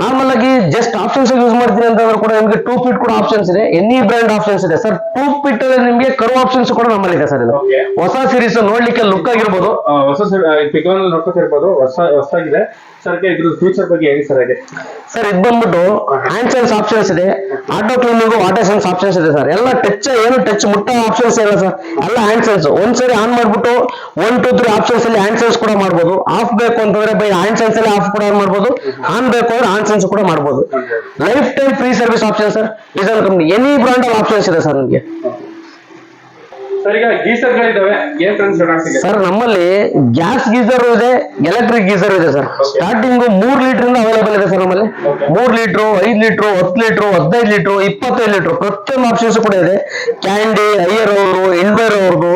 ನಾರ್ಮಲ್ ಆಗಿ ಜಸ್ಟ್ ಆಪ್ಷನ್ಸ್ ಯೂಸ್ ಮಾಡ್ತೀನಿ ಅಂತಂದ್ರೆ ಕೂಡ ನಿಮಗೆ ಟೂ ಫೀಟ್ ಕೂಡ ಆಪ್ಷನ್ಸ್ ಇದೆ. ಎನಿ ಬ್ರ್ಯಾಂಡ್ ಆಪ್ಷನ್ಸ್ ಇದೆ. ಸರ್ ಟೂ ಫಿಟ್ ಅಲ್ಲಿ ನಿಮಗೆ ಕರು ಆಪ್ಷನ್ಸ್ ಕೂಡ ನಮ್ಮಲ್ಲಿ ಇದೆ ಸರ್ ಇದು. ಹೊಸ ಸೀರೀಸ್ ನೋಡ್ಲಿಕ್ಕೆ ಲುಕ್ ಆಗಿರ್ಬೋದು. ಹೊಸ ಇರ್ಬೋದು ಹೊಸ ಹೊಸದಾಗಿದೆ ಸರ್ ಇದ್ರ ಫ್ಯೂಚರ್ ಬಗ್ಗೆ ಹೇಳಿ ಸರ್ ಹಾಗೆ. ಸರ್ ಇದು ಬಂದ್ಬಿಟ್ಟು ಹ್ಯಾಂಡ್ ಸೆನ್ಸ್ ಆಪ್ಷನ್ಸ್ ಇದೆ auto cleaning water sense options ಇದೆ ಸರ್ ಎಲ್ಲ ಟಚ್ ಏನು ಟಚ್ ಮುಟ್ಟೋ ಆಪ್ಷನ್ಸ್ ಇಲ್ಲ ಸರ್ ಎಲ್ಲ ಹ್ಯಾಂಡ್ ಸೆನ್ಸ್ ಒಂದ್ಸರಿ ಆನ್ ಮಾಡ್ಬಿಟ್ಟು ಒನ್ ಟೂ ತ್ರೀ ಆಪ್ಷನ್ಸ್ ಅಲ್ಲಿ ಹ್ಯಾಂಡ್ ಸೆನ್ಸ್ ಕೂಡ ಮಾಡ್ಬೋದು. ಆಫ್ ಬೇಕು ಅಂತಂದ್ರೆ ಬೈ ಹ್ಯಾಂಡ್ ಸೆನ್ಸ್ ಅಲ್ಲಿ ಆಫ್ ಕೂಡ ಮಾಡ್ಬೋದು. ಆನ್ ಬೇಕು ಅಂದ್ರೆ ಆನ್ ಸೆನ್ಸ್ ಕೂಡ ಮಾಡ್ಬೋದು. Life time free service option sir design company any brand options ಇದೆ ಸರ್ ನಿಮಗೆ. ಸರ್ ಈಗ ಗೀಸರ್ಗಳಿದಾವೆ ಏನ್ ಫ್ರೆಂಡ್ಸ್ ಇದೆ ಸರ್ ನಮ್ಮಲ್ಲಿ ಗ್ಯಾಸ್ ಗೀಸರ್ ಇದೆ ಎಲೆಕ್ಟ್ರಿಕ್ ಗೀಸರ್ ಇದೆ ಸರ್. ಸ್ಟಾರ್ಟಿಂಗ್ ಮೂರ್ ಲೀಟರ್ ಇಂದ ಅವೈಲೇಬಲ್ ಇದೆ ಸರ್ ನಮ್ಮಲ್ಲಿ. ಮೂರ್ ಲೀಟರ್ ಐದ್ ಲೀಟರ್ ಹತ್ತು ಲೀಟರ್ ಹದಿನೈದು ಲೀಟರ್ ಇಪ್ಪತ್ತೈದು ಲೀಟರ್ ಪ್ರತಿಯೊಂದು ಆಪ್ಷನ್ಸ್ ಕೂಡ ಇದೆ. ಕ್ಯಾಂಡಿ ಐಯರ್ ಅವರು ಇನ್ವೇರ್ ಅವ್ರದ್ದು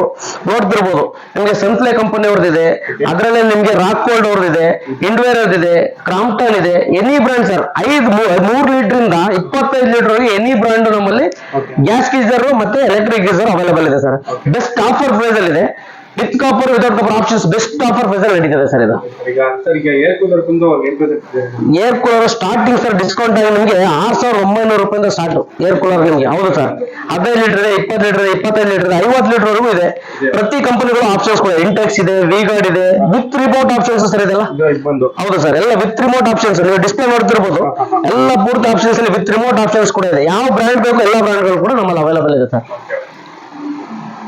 ನೋಡ್ತಿರ್ಬೋದು. ನಿಮ್ಗೆ ಸನ್ಫ್ಲೈ ಕಂಪನಿ ಅವ್ರದ್ದು ಇದೆ. ಅದರಲ್ಲೇ ನಿಮ್ಗೆ ರಾಕ್ ಕೋಲ್ಡ್ ಅವ್ರದ್ದು ಇದೆ ಇಂಡ್ವೇರ್ ಇದೆ ಕ್ರಾಂಪ್ಟನ್ ಇದೆ ಎನಿ ಬ್ರ್ಯಾಂಡ್ ಸರ್. ಐದು ಮೂರ್ ಲೀಟರ್ ಇಂದ ಇಪ್ಪತ್ತೈದು ಲೀಟರ್ ಎನಿ ಬ್ರ್ಯಾಂಡ್ ನಮ್ಮಲ್ಲಿ ಗ್ಯಾಸ್ ಗೀಸರ್ ಮತ್ತೆ ಎಲೆಕ್ಟ್ರಿಕ್ ಗೀಸರ್ ಅವೈಲೇಬಲ್ ಇದೆ ಸರ್. ಬೆಸ್ಟ್ ಆಫರ್ ಪ್ರೈಸ್ ಅಲ್ಲಿ ಇದೆ. With copper without copper options best offer price ಅಲ್ಲಿ ನಡೀತದೆ ಸರ್ ಇದು. ಈಗ ಸರ್ ಈಗ ಏರ್ ಕೂಲರ್ ಬಂದು ಏನ್ air cooler starting sir discount ಆಗಿ ನಿಮಗೆ ಆರ್ ಸಾವಿರದ ಒಂಬೈನೂರು ರೂಪಾಯಿಂದ ಸ್ಟಾರ್ಟ್ ಏರ್ ಕೂಲರ್ ನಿಮಗೆ. ಹೌದು ಸರ್ ಹದಿನೈದು ಲೀಟರ್ ಇಪ್ಪತ್ತು ಲೀಟರ್ ಇಪ್ಪತ್ತೈದು ಲೀಟರ್ ಐವತ್ತು ಲೀಟರ್ ವರೆಗೂ ಇದೆ. ಪ್ರತಿ ಕಂಪನಿಗಳು ಆಪ್ಷನ್ಸ್ ಕೂಡ. ಇಂಟೆಕ್ಸ್ ಇದೆ ವಿಗಾರ್ಡ್ ಇದೆ ವಿತ್ ರಿಮೋಟ್ ಆಪ್ಷನ್ಸ್ ಸರ್ ಇದೆಲ್ಲ. ಬಂದು. ಹೌದು ಸರ್ ಎಲ್ಲ ವಿತ್ ರಿಮೋಟ್ ಆಪ್ಷನ್ಸ್ ನೀವು ಡಿಸ್ಪ್ಲೇ ಮಾಡ್ತಿರ್ಬೋದು ಎಲ್ಲ ಪೂರ್ತಿ ಆಪ್ಷನ್ಸ್ ಅಲ್ಲಿ ವಿತ್ ರಿಮೋಟ್ ಆಪ್ಷನ್ಸ್ ಕೂಡ ಇದೆ. ಯಾವ ಬ್ರ್ಯಾಂಡ್ ಬೇಕು ಎಲ್ಲ ಬ್ರ್ಯಾಂಡ್ಗಳು ಕೂಡ ನಮ್ಮಲ್ಲಿ ಅವೈಲೇಬಲ್ ಇದೆ ಸರ್ ಈಗ ಫ್ಯಾನ್ಗಳು ಬಂದು ಈಗ ಏನ್ ಈಗ fan?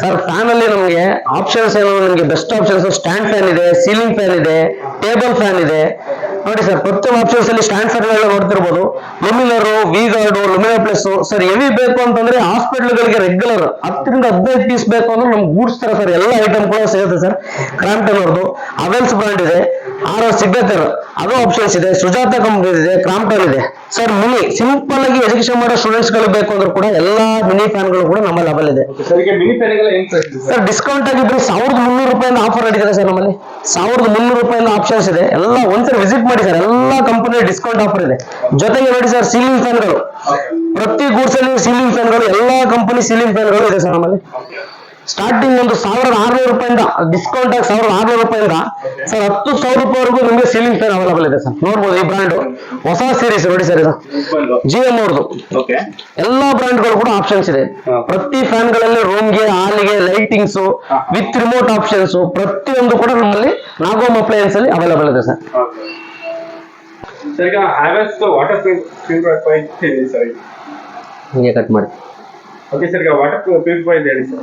ಸರ್ ಫ್ಯಾನ್ ಅಲ್ಲಿ ನಮಗೆ ಆಪ್ಷನ್ಸ್ ಏನು ನಮಗೆ ಬೆಸ್ಟ್ ಆಪ್ಷನ್ಸ್ ಸ್ಟ್ಯಾಂಡ್ ಫ್ಯಾನ್ ಇದೆ ಸೀಲಿಂಗ್ ಫ್ಯಾನ್ ಇದೆ ಟೇಬಲ್ ಫ್ಯಾನ್ ಇದೆ. ನೋಡಿ ಸರ್ ಪ್ರತಿಯೊಂದು ಆಪ್ಷನ್ಸ್ ಅಲ್ಲಿ ಸ್ಟ್ಯಾಂಡ್ ಫ್ಯಾನ್ ನೋಡ್ತಿರ್ಬೋದು. Luminous V Guard Luminous plus sir ಎವಿ ಬೇಕು ಅಂತಂದ್ರೆ ಹಾಸ್ಪಿಟಲ್ಗಳಿಗೆ ರೆಗ್ಯುಲರ್ ಹತ್ತರಿಂದ ಹದಿನೈದು ಪೀಸ್ ಬೇಕು ಅಂದ್ರೆ ನಮ್ಗೆ ಗೂಡ್ಸ್ ತರ ಸರ್ ಎಲ್ಲ ಐಟಮ್ ಕೂಡ ಸಿಗುತ್ತೆ ಸರ್ ಕ್ರಾಂಪ್ಟನ್ ಅವ್ರದ್ದು ಅವೆಲ್ಸ್ ಬ್ರಾಂಡ್ ಇದೆ. ಆರ್ ಸಿಗ್ನೇಚರ್ ಅದು ಆಪ್ಷನ್ಸ್ ಇದೆ. ಸುಜಾತ ಕಂಪ್ನಿ ಇದೆ ಕ್ರಾಂಪ್ಟನ್ ಇದೆ. ಸರ್ ಮಿನಿ ಸಿಂಪಲ್ ಆಗಿ ಎಜುಕೇಶನ್ ಮಾಡೋ ಸ್ಟೂಡೆಂಟ್ಸ್ಗಳು ಬೇಕು ಅಂದ್ರೆ ಕೂಡ ಎಲ್ಲಾ ಮಿನಿ ಫ್ಯಾನ್ಗಳು ಕೂಡ ನಮ್ಮಲ್ಲಿ ಅವೈಲ್ ಇದೆ. ಸರ್ ಡಿಸ್ಕೌಂಟ್ ಆಗಿ ಬರೀ ಸಾವಿರದ ಮುನ್ನೂರು ರೂಪಾಯಿಂದ ಆಫರ್ ಆಗಿದೆ ಸರ್ ನಮ್ಮಲ್ಲಿ. ಸಾವಿರದ ಮುನ್ನೂರು ರೂಪಾಯಿಂದ ಆಪ್ಷನ್ಸ್ ಇದೆ. ಎಲ್ಲ ಒಂದ್ಸರಿ ವಿಸಿಟ್ ಮಾಡಿ ಸರ್ ಎಲ್ಲ ಕಂಪನಿ ಡಿಸ್ಕೌಂಟ್ ಆಫರ್ ಇದೆ. ಜೊತೆಗೆ ನೋಡಿ ಸರ್ ಸೀಲಿಂಗ್ ಫ್ಯಾನ್ಗಳು ಪ್ರತಿ ಗೂಡ್ಸಲ್ಲಿ ಸೀಲಿಂಗ್ ಸೀಲಿಂಗ್ ಫ್ಯಾನ್ಗಳು ಎಲ್ಲಾ ಕಂಪನಿ ಸೀಲಿಂಗ್ ಫ್ಯಾನ್ಗಳು ಇದೆ ಸರ್ ನಮ್ಮಲ್ಲಿ. ಸ್ಟಾರ್ಟಿಂಗ್ ಒಂದು ಸಾವಿರದ ಆರ್ನೂರು ರೂಪಾಯಿಂದ ಡಿಸ್ಕೌಂಟ್ ಆಗಿ ಸಾವಿರದ ಆರ್ನೂರು ರೂಪಾಯಿಂದ ಸರ್ ಹತ್ತು ಸಾವಿರ ರೂಪಾಯಿವರೆಗೂ ನಿಮಗೆ ಸೀಲಿಂಗ್ ಫ್ಯಾನ್ ಅವೈಲೇಬಲ್ ಇದೆ ಸರ್. ನೋಡ್ಬೋದು ಈ ಬ್ರ್ಯಾಂಡ್ ಹೊಸ ಸೀರೀಸ್ ನೋಡಿ ಸರ್ ಇದು. ಜಿಎಂ ಬಂದು ಜಿ ಎಂ ಅವ್ರದ್ದು ಎಲ್ಲಾ ಬ್ರಾಂಡ್ಗಳು ಕೂಡ ಆಪ್ಷನ್ಸ್ ಇದೆ. ಪ್ರತಿ ಫ್ಯಾನ್ಗಳಲ್ಲಿ ರೂಮ್ಗೆ ಹಾಲಿಗೆ ಲೈಟಿಂಗ್ಸ್ ವಿತ್ ರಿಮೋಟ್ ಆಪ್ಷನ್ಸ್ ಪ್ರತಿಯೊಂದು ಕೂಡ ನಮ್ಮಲ್ಲಿ ನಾಗೋಮ್ ಅಪ್ಲೈಯನ್ಸ್ ಅಲ್ಲಿ ಅವೈಲೇಬಲ್ ಇದೆ ಸರ್. ಸರ್ ಈಗ ವಾಟರ್ ಹಿಂಗೆ ಕಟ್ ಮಾಡಿ. ಓಕೆ ಸರ್ ಈಗ ವಾಟರ್ ಪ್ಯೂರಿಫೈ ಇದೆ ಹೇಳಿ ಸರ್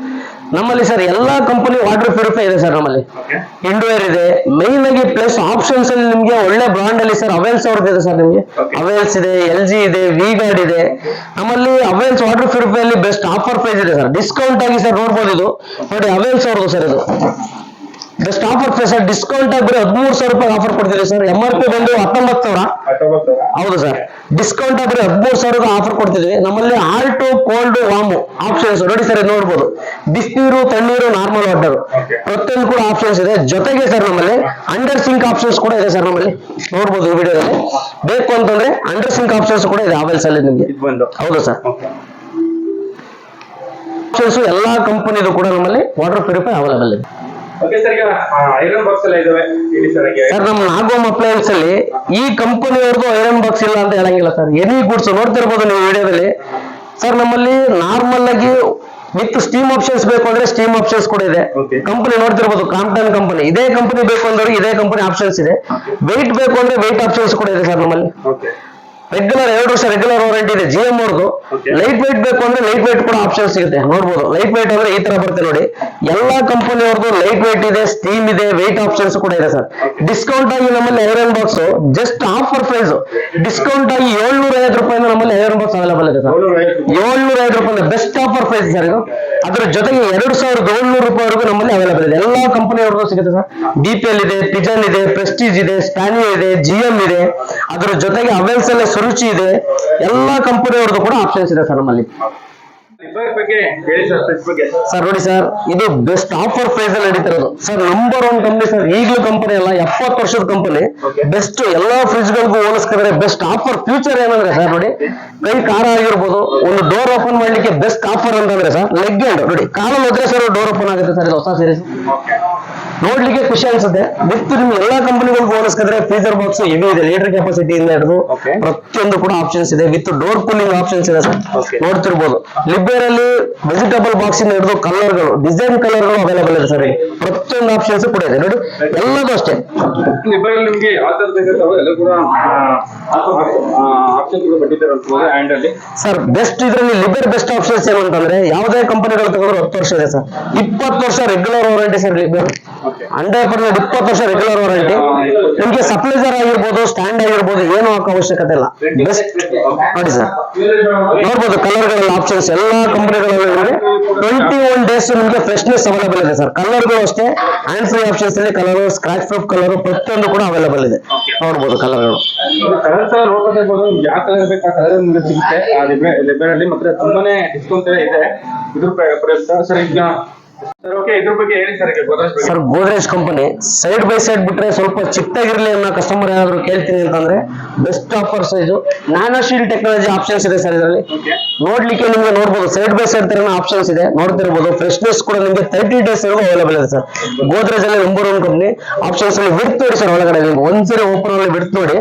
ನಮ್ಮಲ್ಲಿ ಸರ್ ಎಲ್ಲಾ ಕಂಪನಿ ವಾಟರ್ ಪ್ಯೂರಿಫೈ ಇದೆ ಸರ್ ನಮ್ಮಲ್ಲಿ. ಓಕೆ ಇಂಡೋರ್ ಇದೆ. ಮೈನ್ ಆಗಿ ಪ್ಲಸ್ ಆಪ್ಷನ್ಸ್ ಅಲ್ಲಿ ನಿಮ್ಗೆ ಒಳ್ಳೆ ಬ್ರಾಂಡ್ ಅಲ್ಲಿ ಸರ್ ಅವೇಲ್ಸ್ ಅವ್ರದ್ದು ಇದೆ ಸರ್ ನಿಮ್ಗೆ. ಅವೇಲ್ಸ್ ಅವೆಲ್ಸ್ ಇದೆ ಎಲ್ ಜಿ ಇದೆ ವಿ ಗಾರ್ಡ್ ಇದೆ. ನಮ್ಮಲ್ಲಿ ಅವೇಲ್ಸ್ ವಾಟರ್ ಪ್ಯೂರಿಫೈ ಅಲ್ಲಿ ಬೆಸ್ಟ್ ಆಫರ್ ಪ್ರೈಸ್ ಇದೆ ಸರ್ ಡಿಸ್ಕೌಂಟ್ ಆಗಿ ಸರ್ ನೋಡ್ಬೋದು ಇದು. ನೋಡಿ ಅವೇಲ್ಸ್ ಅವ್ರದ್ದು ಸರ್ ಇದು. ಬೆಸ್ಟ್ ಆಫರ್ ಸರ್ ಡಿಸ್ಕೌಂಟ್ ಆಗಿ ಬರೀ ಹದಿಮೂರು ಸಾವಿರ ರೂಪಾಯಿ ಆಫರ್ ಕೊಡ್ತೀರಿ ಸರ್ ಎಂ ಆರ್ ಪಿ ಬಂದು ಹತ್ತೊಂಬತ್ತು ಸಾವಿರ. ಹೌದು ಸರ್ ಡಿಸ್ಕೌಂಟ್ ಬರೀ ಹದಿಮೂರು ಸಾವಿರದ ಆಫರ್ ಕೊಡ್ತಿದ್ವಿ ನಮ್ಮಲ್ಲಿ ಆಲ್ಟು ಕೋಲ್ಡ್ ವಾಮು ಆಪ್ಷನ್ಸ್ ನೋಡಿ ಸರ್ ನೋಡ್ಬೋದು. ಬಿಸಿನೀರು ತಣ್ಣೀರು ನಾರ್ಮಲ್ ವಾಟರ್. ಪ್ರತಿಯೊಂದು ಕೂಡ ಆಪ್ಷನ್ಸ್ ಇದೆ. ಜೊತೆಗೆ ಸರ್ ನಮ್ಮಲ್ಲಿ ಅಂಡರ್ ಸಿಂಕ್ ಆಪ್ಷನ್ಸ್ ಕೂಡ ಇದೆ ಸರ್ ನಮ್ಮಲ್ಲಿ. ನೋಡ್ಬೋದು ಈ ವಿಡಿಯೋದಲ್ಲಿ ಬೇಕು ಅಂತಂದ್ರೆ ಅಂಡರ್ ಸಿಂಕ್ ಆಪ್ಷನ್ಸ್ ಕೂಡ ಇದೆ ಆವೆಲ್ಸ್ ಅಲ್ಲಿ ನಿಮಗೆ. ಹೌದು ಸರ್ ಆಪ್ಷನ್ಸ್ ಎಲ್ಲಾ ಕಂಪನಿದು ಕೂಡ ನಮ್ಮಲ್ಲಿ ವಾಟರ್ ಪ್ಯೂರಿಫೈ ಅವೈಲೇಬಲ್ ಇದೆ. ಓಕೆ ಸರ್ ಈಗ ಐರನ್ ಬಾಕ್ಸ್ ಎಲ್ಲ ಇದಾವೆ. ಹೇಳಿ ಸರ್ ಹಾಗೆ. ಸರ್ ನಮ್ಮ ನಾಗೋಮ್ ಅಪ್ಲಯನ್ಸ್ ಅಲ್ಲಿ ಈ ಕಂಪನಿಯವ್ರದ್ದು ಐರನ್ ಬಾಕ್ಸ್ ಇಲ್ಲ ಅಂತ ಹೇಳಂಗಿಲ್ಲ ಸರ್ ಎನಿ ಗುಡ್ಸ್ ನೋಡ್ತಿರ್ಬೋದು ನೀವು ವಿಡಿಯೋದಲ್ಲಿ. ಸರ್ ನಮ್ಮಲ್ಲಿ ನಾರ್ಮಲ್ ಆಗಿ ವಿತ್ ಸ್ಟೀಮ್ ಆಪ್ಷನ್ಸ್ ಬೇಕು ಅಂದ್ರೆ ಸ್ಟೀಮ್ ಆಪ್ಷನ್ಸ್ ಕೂಡ ಇದೆ. ಕಂಪನಿ ನೋಡ್ತಿರ್ಬೋದು ಕಾಂಪ್ಟನ್ ಕಂಪನಿ ಇದೇ ಕಂಪನಿ ಬೇಕು ಅಂದ್ರೆ ಇದೇ ಕಂಪನಿ ಆಪ್ಷನ್ಸ್ ಇದೆ. ವೆಯ್ಟ್ ಬೇಕು ಅಂದ್ರೆ ವೆಯ್ಟ್ ಆಪ್ಷನ್ಸ್ ಕೂಡ ಇದೆ ಸರ್ ನಮ್ಮಲ್ಲಿ. ರೆಗ್ಯುಲರ್ ಎರಡು ವರ್ಷ ರೆಗ್ಯುಲರ್ ವಾರಂಟಿ ಇದೆ. ಜಿಎಂ ಅವ್ರದ್ದು ಲೈಟ್ ವೈಟ್ ಬೇಕು ಅಂದ್ರೆ ಲೈಟ್ ವೈಟ್ ಕೂಡ ಆಪ್ಷನ್ ಸಿಗುತ್ತೆ. ನೋಡ್ಬೋದು. ಲೈಟ್ ವೈಟ್ ಅಂದ್ರೆ ಈ ತರ ಬರುತ್ತೆ ನೋಡಿ. ಎಲ್ಲಾ ಕಂಪನಿ ಅವ್ರದ್ದು ಲೈಟ್ ವೈಟ್ ಇದೆ ಸ್ಟೀಮ್ ಇದೆ ವೈಟ್ ಆಪ್ಷನ್ಸ್ ಕೂಡ ಇದೆ ಸರ್. ಡಿಸ್ಕೌಂಟ್ ಆಗಿ ನಮ್ಮಲ್ಲಿ iron box just offer price discount ಆಗಿ ಏಳ್ನೂರ ಐವತ್ತು ರೂಪಾಯಿಂದ ನಮ್ಮಲ್ಲಿ ಐರನ್ ಬಾಕ್ಸ್ ಅವೈಲೇಬಲ್ ಇದೆ ಸರ್. ಏಳ್ನೂರ ಐವತ್ತು ರೂಪಾಯಿ ಬೆಸ್ಟ್ ಆಫರ್ ಪ್ರೈಸ್ ಸರ್ ಇದು. ಅದ್ರ ಜೊತೆಗೆ ಎರಡು ಸಾವಿರದ ಏಳ್ನೂರು ರೂಪಾಯಿವರೆಗೂ ನಮ್ಮಲ್ಲಿ ಅವೈಲೇಬಲ್ ಇದೆ. ಎಲ್ಲಾ ಕಂಪನಿ ಅವ್ರದ್ದು ಸಿಗುತ್ತೆ ಸರ್. ಬಿ ಪಿ ಎಲ್ ಇದೆ ಪಿಜನ್ ಇದೆ ಪ್ರೆಸ್ಟೀಜ್ ಇದೆ ಸ್ಪ್ಯಾನಿಯೋ ಇದೆ ಜಿ ಎಂ ಇದೆ. ಅದ್ರ ಜೊತೆಗೆ ಅವೆಲ್ಸ್ ಅಲ್ಲೇ ಸುರುಚಿ ಇದೆ ಎಲ್ಲಾ ಕಂಪನಿ ಅವ್ರದ್ದು ಕೂಡ ಆಪ್ಷನ್ಸ್ ಇದೆ ಸರ್ ನಮ್ಮಲ್ಲಿ. ಸರ್ ನೋಡಿ ಸರ್ ಇದು ಬೆಸ್ಟ್ ಆಫರ್ ಪ್ರೈಸ್ ಅಲ್ಲಿ ನಡೀತಿರೋದು sir number one company sir ಈಗಲೂ ಕಂಪನಿ ಅಲ್ಲ ಎಪ್ಪತ್ತು ವರ್ಷದ ಕಂಪನಿ ಬೆಸ್ಟ್ ಎಲ್ಲಾ ಫ್ರಿಜ್ ಗಳಿಗೂ ಹೋಲಿಸ್ಕೊಂಡ್ರೆ ಬೆಸ್ಟ್ ಆಫರ್ ಫ್ಯೂಚರ್ ಏನಂದ್ರೆ ಸರ್ ನೋಡಿ ಕೈ ಕಾರ ಆಗಿರ್ಬೋದು ಒಂದು ಡೋರ್ ಓಪನ್ ಮಾಡ್ಲಿಕ್ಕೆ ಬೆಸ್ಟ್ ಆಫರ್ ಅಂತಂದ್ರೆ ಸರ್ ಲೆಗ್ ಹ್ಯಾಂಡ್ ನೋಡಿ ಕಾಲ ಹೋದ್ರೆ ಸರ್ ಡೋರ್ ಓಪನ್ ಆಗುತ್ತೆ ಸರ್ ಇದು ಹೊಸ ಸೀರೀಸ್ ನೋಡ್ಲಿಕ್ಕೆ ಖುಷಿ ಅನ್ಸುತ್ತೆ. ವಿತ್ ನಿಮ್ಗೆ ಎಲ್ಲಾ ಕಂಪನಿಗಳು ಹೋಲಿಸ್ಕೊಂಡ್ರೆ ಫ್ರೀಜರ್ ಬಾಕ್ಸ್ ಹೆವಿ ಇದೆ ಲೀಟರ್ ಕೆಪಾಸಿಟಿ ಇಂದ ಹಿಡಿದು ಪ್ರತಿಯೊಂದು ಕೂಡ ಆಪ್ಷನ್ಸ್ ಇದೆ. ವಿತ್ ಡೋರ್ ಕೂಲಿಂಗ್ ಆಪ್ಷನ್ಸ್ ಇದೆ ಸರ್. ನೋಡ್ತಿರ್ಬೋದು. ಲಿಬೇರ್ ಅಲ್ಲಿ ವೆಜಿಟೇಬಲ್ ಬಾಕ್ಸ್ ಇಂದ ಹಿಡಿದು ಕಲರ್ಗಳು ಡಿಸೈನ್ ಕಲರ್ಗಳು ಅವೈಲೇಬಲ್ ಇದೆ ಸರ್ ಪ್ರತಿಯೊಂದು ಆಪ್ಷನ್ಸ್ ಕೂಡ ಇದೆ. ನೋಡಿ ಎಲ್ಲದೂ ಅಷ್ಟೇ. ಸರ್ ಬೆಸ್ಟ್ ಇದರಲ್ಲಿ ಲಿಬರ್ ಬೆಸ್ಟ್ ಆಪ್ಷನ್ಸ್ ಏನು ಅಂತಂದ್ರೆ ಯಾವುದೇ ಕಂಪನಿಗಳು ತಗೊಂಡ್ರೆ ಹತ್ತು ವರ್ಷ ಇದೆ ಸರ್. ಇಪ್ಪತ್ತು ವರ್ಷ ರೆಗ್ಯುಲರ್ ವಾರಂಟಿ ಸರ್ ಲಿಬರ್ ಹಂಡ್ರೆಡ್ ಪರ್ಸೆಂಟ್ ಇಪ್ಪತ್ತು ವರ್ಷ ರೆಗ್ಯುಲರ್ ವಾರಂಟಿ ನಿಮ್ಗೆ ಸಪ್ಲೈಸರ್ ಆಗಿರ್ಬೋದು ಸ್ಟ್ಯಾಂಡ್ ಆಗಿರ್ಬೋದು ಏನು ಹಾಕೋ ಅವಶ್ಯಕತೆ ಇಲ್ಲ. ಬೆಸ್ಟ್ ನೋಡಿ ಸರ್ ನೋಡ್ಬೋದು ಕಲರ್ಗಳ ಆಪ್ಷನ್ಸ್ ಎಲ್ಲಾ ಕಂಪನಿಗಳಲ್ಲಿ ಟ್ವೆಂಟಿ ಒನ್ ಡೇಸ್ ನಿಮಗೆ ಫ್ರೆಶ್ನೆಸ್ ಅವೈಲೇಬಲ್ ಇದೆ ಸರ್ ಕಲರ್ಗಳು ಅಷ್ಟೇ ಹ್ಯಾಂಡ್ ಫ್ರೀ ಆಪ್ಷನ್ಸ್ ಅಲ್ಲಿ ಕಲರ್ ಸ್ಕ್ರಾಚ್ ಪ್ರೂಫ್ ಕಲರ್ ಪ್ರತಿಯೊಂದು ಕೂಡ ಅವೈಲೇಬಲ್ ಇದೆ. ನೋಡ್ಬೋದು ಕಲರ್ಗಳು ಯಾವ ಕಲರ್ ಬೇಕಾ ಕಲರ್ ನಿಮ್ಗೆ ಸಿಗುತ್ತೆ. ಆ ಮತ್ತೆ ತುಂಬಾನೇ ಡಿಸ್ಕೌಂಟ್ ಇದೆ. ಇದ್ರ ಪ್ರಯುಕ್ತ ಸರ್ ಈಗ sir Godrej company side by side ಬಿಟ್ರೆ ಸ್ವಲ್ಪ ಚಿಕ್ಕದಾಗಿರ್ಲಿ ಅನ್ನೋ ಕಸ್ಟಮರ್ ಏನಾದ್ರು ಕೇಳ್ತೀನಿ ಅಂತಂದ್ರೆ best offer size nano shield technology options ಇದೆ ಸರ್ ಇದರಲ್ಲಿ. ನೋಡ್ಲಿಕ್ಕೆ ನಿಮ್ಗೆ ನೋಡ್ಬೋದು ಸೈಡ್ ಬೈ ಸೈಡ್ ತರನ ಆಪ್ಷನ್ಸ್ ಇದೆ ನೋಡ್ತಿರ್ಬೋದು. ಫ್ರೆಶ್ನೆಸ್ ಕೂಡ ನಿಮ್ಗೆ ತರ್ಟಿ ಡೇಸ್ ಅವೈಲೇಬಲ್ ಇದೆ ಸರ್ ಗೋದ್ರೇಜ್ ಅಲ್ಲಿ ನಂಬರ್ ಒನ್ ಕಂಪನಿ ಆಪ್ಷನ್ಸ್ ಅಲ್ಲಿ ಬಿಡ್ತು ನೋಡಿ ಸರ್ ಒಳಗಡೆ ನಿಮ್ಗೆ ಒಂದ್ಸರಿ ಓಪನ್ ಅಲ್ಲಿ ಬಿಡ್ತು ನೋಡಿ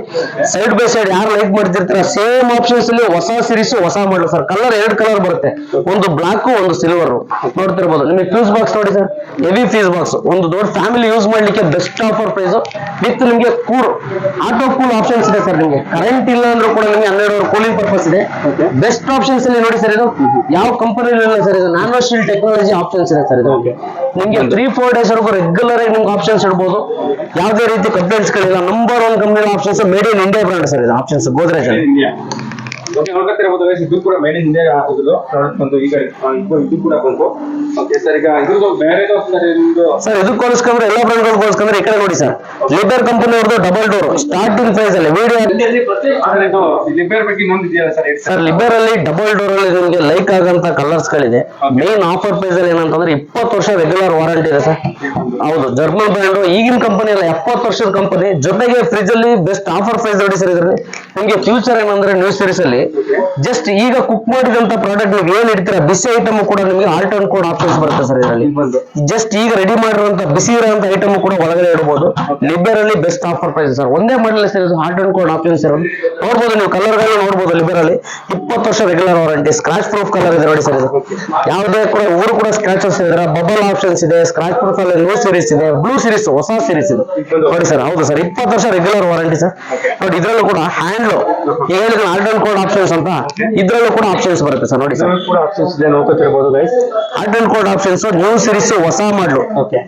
ಸೈಡ್ ಬೈ ಸೈಡ್ ಯಾರು ಲೈಕ್ ಮಾಡ್ತಿರ್ತಾರ ಸೇಮ್ ಆಪ್ಷನ್ಸ್ ಅಲ್ಲಿ ಹೊಸ ಸೀರೀಸ್ ಹೊಸ ಮಾಡಲು ಸರ್ ಕಲರ್ ಎರಡು ಕಲರ್ ಬರುತ್ತೆ. ಒಂದು ಬ್ಲಾಕ್ ಒಂದು ಸಿಲ್ವರ್ ನೋಡ್ತಿರ್ಬೋದು. ನಿಮಗೆ ಫ್ಯೂಸ್ ಬಾಕ್ಸ್ ನೋಡಿ ಸರ್ ಹೆವಿ ಫೀಸ್ ಬಾಕ್ಸ್ ಒಂದು ದೊಡ್ಡ ಫ್ಯಾಮಿಲಿ ಯೂಸ್ ಮಾಡ್ಲಿಕ್ಕೆ ಬೆಸ್ಟ್ ಆಫರ್ ಪ್ರೈಸ್ ವಿತ್ ನಿಮಗೆ ಕೂಲ್ ಆಟೋ ಕೂಲ್ ಆಪ್ಷನ್ಸ್ ಇದೆ ಸರ್ ನಿಮಗೆ. ಕರೆಂಟ್ ಇಲ್ಲ ಅಂದ್ರೂ ಕೂಡ ನಿಮಗೆ ಹನ್ನೆರಡು ಅವರ್ ಕೂಲಿಂಗ್ ಪರ್ಪಸ್ ಇದೆ. ಬೆಸ್ಟ್ ಆಪ್ಷನ್ಸ್ ಅಲ್ಲಿ ನೋಡಿ ಸರ್ ಇದು. ಯಾವ ಕಂಪನಿ ಇಲ್ಲ ಸರ್ ಇದು. ನ್ಯಾನೋ ಟೆಕ್ನಾಲಜಿ ಆಪ್ಷನ್ಸ್ ಇದೆ ಸರ್ ಇದು. ನಿಮಗೆ ತ್ರೀ ಫೋರ್ ಡೇಸ್ ವರೆಗೂ ರೆಗ್ಯುಲರ್ ಆಗಿ ನಿಮ್ಗೆ ಆಪ್ಷನ್ಸ್ ಇಡ್ಬೋದು. ಯಾವುದೇ ರೀತಿ complaints ಗಳಿಲ್ಲ. Number one company options made in India brand sir ಇದು. ಆಪ್ಷನ್ಸ್ ಗೋದ್ರೇಜ್ ಅಲ್ಲಿ. ನೋಡ್ಕೊತಿರ್ಬೋದು ಇದು ಕೂಡ ಮೇಲೆ ಹಿಂದೆ ಹಾಕಿದ್ರು ಪ್ರಾಡಕ್ಟ್ ಬಂದು ಈಗ ಇದು ಕೂಡ ಬಂತು. ಓಕೆ ಸರ್ ಈಗ ಇದ್ರದ್ದು ಬೇರೆ ಸರ್ ಇದಕ್ಕೋಸ್ಕರ ಎಲ್ಲ ಬ್ರಾಂಡ್ಗಳಿಗೋಸ್ಕರ ಈ ಕಡೆ ನೋಡಿ ಸರ್ ಲಿಬರ್ ಕಂಪನಿ ಅವ್ರದ್ದು ಡಬಲ್ ಡೋರ್ ಸ್ಟಾರ್ಟಿಂಗ್ ಪ್ರೈಸ್ ಅಲ್ಲಿ ವಿಡಿಯೋ ಲಿಬರ್ ಬಗ್ಗೆ ಇನ್ನೊಂದು ಇದೆಯಲ್ಲ ಸರ್ ಸರ್ ಲಿಬರ್ ಅಲ್ಲಿ ಡಬಲ್ ಡೋರ್ ಅಲ್ಲಿ ನಿಮಗೆ ಲೈಕ್ ಆಗಂತ ಕಲರ್ಸ್ ಗಳಿದೆ. ಮೇನ್ ಆಫರ್ ಪ್ರೈಸ್ ಅಲ್ಲಿ ಏನಂತಂದ್ರೆ ಇಪ್ಪತ್ತು ವರ್ಷ ರೆಗ್ಯುಲರ್ ವಾರಂಟಿ ಇದೆ ಸರ್ ಹೌದು ಜರ್ಮನ್ ಬ್ರ್ಯಾಂಡ್ ಈಗಿನ ಕಂಪನಿ ಅಲ್ಲ ಎಪ್ಪತ್ತು ವರ್ಷದ ಕಂಪನಿ ಜೊತೆಗೆ ಫ್ರಿಜ್ ಅಲ್ಲಿ ಬೆಸ್ಟ್ ಆಫರ್ ಪ್ರೈಸ್ ನೋಡಿ ಸರ್ ಇದರಲ್ಲಿ. ನಿಮಗೆ ಫ್ಯೂಚರ್ ಏನಂದ್ರೆ ನ್ಯೂ ಸೀರೀಸ್ ಅಲ್ಲಿ ಜಸ್ಟ್ ಈಗ ಕುಕ್ ಮಾಡಿದಂತ ಪ್ರಾಡಕ್ಟ್ ನೀವು ಏನ್ ಇಡ್ತೀರಾ ಬಿಸಿ ಐಟಮ್ ಕೂಡ ನಿಮಗೆ ಆಲ್ಟ್ ಅಂಡ್ ಕೋಡ್ ಆಪ್ಷನ್ಸ್ ಬರುತ್ತೆ ಸರ್ ಇದರಲ್ಲಿ. ಜಸ್ಟ್ ಈಗ ರೆಡಿ ಮಾಡಿರುವಂತ ಬಿಸಿ ಇರುವಂತ ಐಟಮ್ ಕೂಡ ಒಳಗಡೆ ಇಡಬಹುದು ಲಿಬರ್ ಅಲ್ಲಿ ಬೆಸ್ಟ್ ಆಫರ್ ಪ್ರೈಸ್ ಸರ್ ಒಂದೇ model sir hot and cold options ಇರೋದು. ನೋಡ್ಬೋದು ನೀವು ಕಲರ್ ಗಳನ್ನ ನೋಡ್ಬೋದು ಲಿಬರ್ ಅಲ್ಲಿ ಇಪ್ಪತ್ತು ವರ್ಷ regular warranty scratch proof colour ಇದೆ ನೋಡಿ ಸರ್ ಇದು. ಯಾವುದೇ ಕೂಡ ಊರು ಕೂಡ ಸ್ಕ್ರಾಚಸ್ ಇದೆ ಬಬಲ್ ಆಪ್ಷನ್ಸ್ ಇದೆ ಸ್ಕ್ರಾಚ್ ಪ್ರೂಫ್ ಅಲ್ಲಿ ನ್ಯೂ ಸೀರೀಸ್ ಇದೆ ಬ್ಲೂ ಸೀರೀಸ್ ಹೊಸ ಸೀರೀಸ್ ಇದೆ. ನೋಡಿ ಸರ್ ಹೌದು ಸರ್ ಇಪ್ಪತ್ತು ವರ್ಷ ರೆಗ್ಯುಲರ್ ವಾರಂಟಿ ಸರ್ ನೋಡಿ ಇದರಲ್ಲೂ ಕೂಡ ಹ್ಯಾಂಡ್ಲು ಈಗ ಹೇಳಿದ್ರೆ ಕೋಡ್ ಆಪ್ಷನ್ಸ್ ಅಂತ. ಇದ್ರಲ್ಲೂ ಕೂಡ ಆಪ್ಷನ್ಸ್ ಬರುತ್ತೆ ಸರ್ ನೋಡಿ ಸರ್ ಕೂಡ ಆಪ್ಷನ್ಸ್ ಇದೆ ನೋಡ್ಕೊತಿರ್ಬೋದು guys cold options new series ಹೊಸ ಮಾಡ್ಲು ಓಕೆ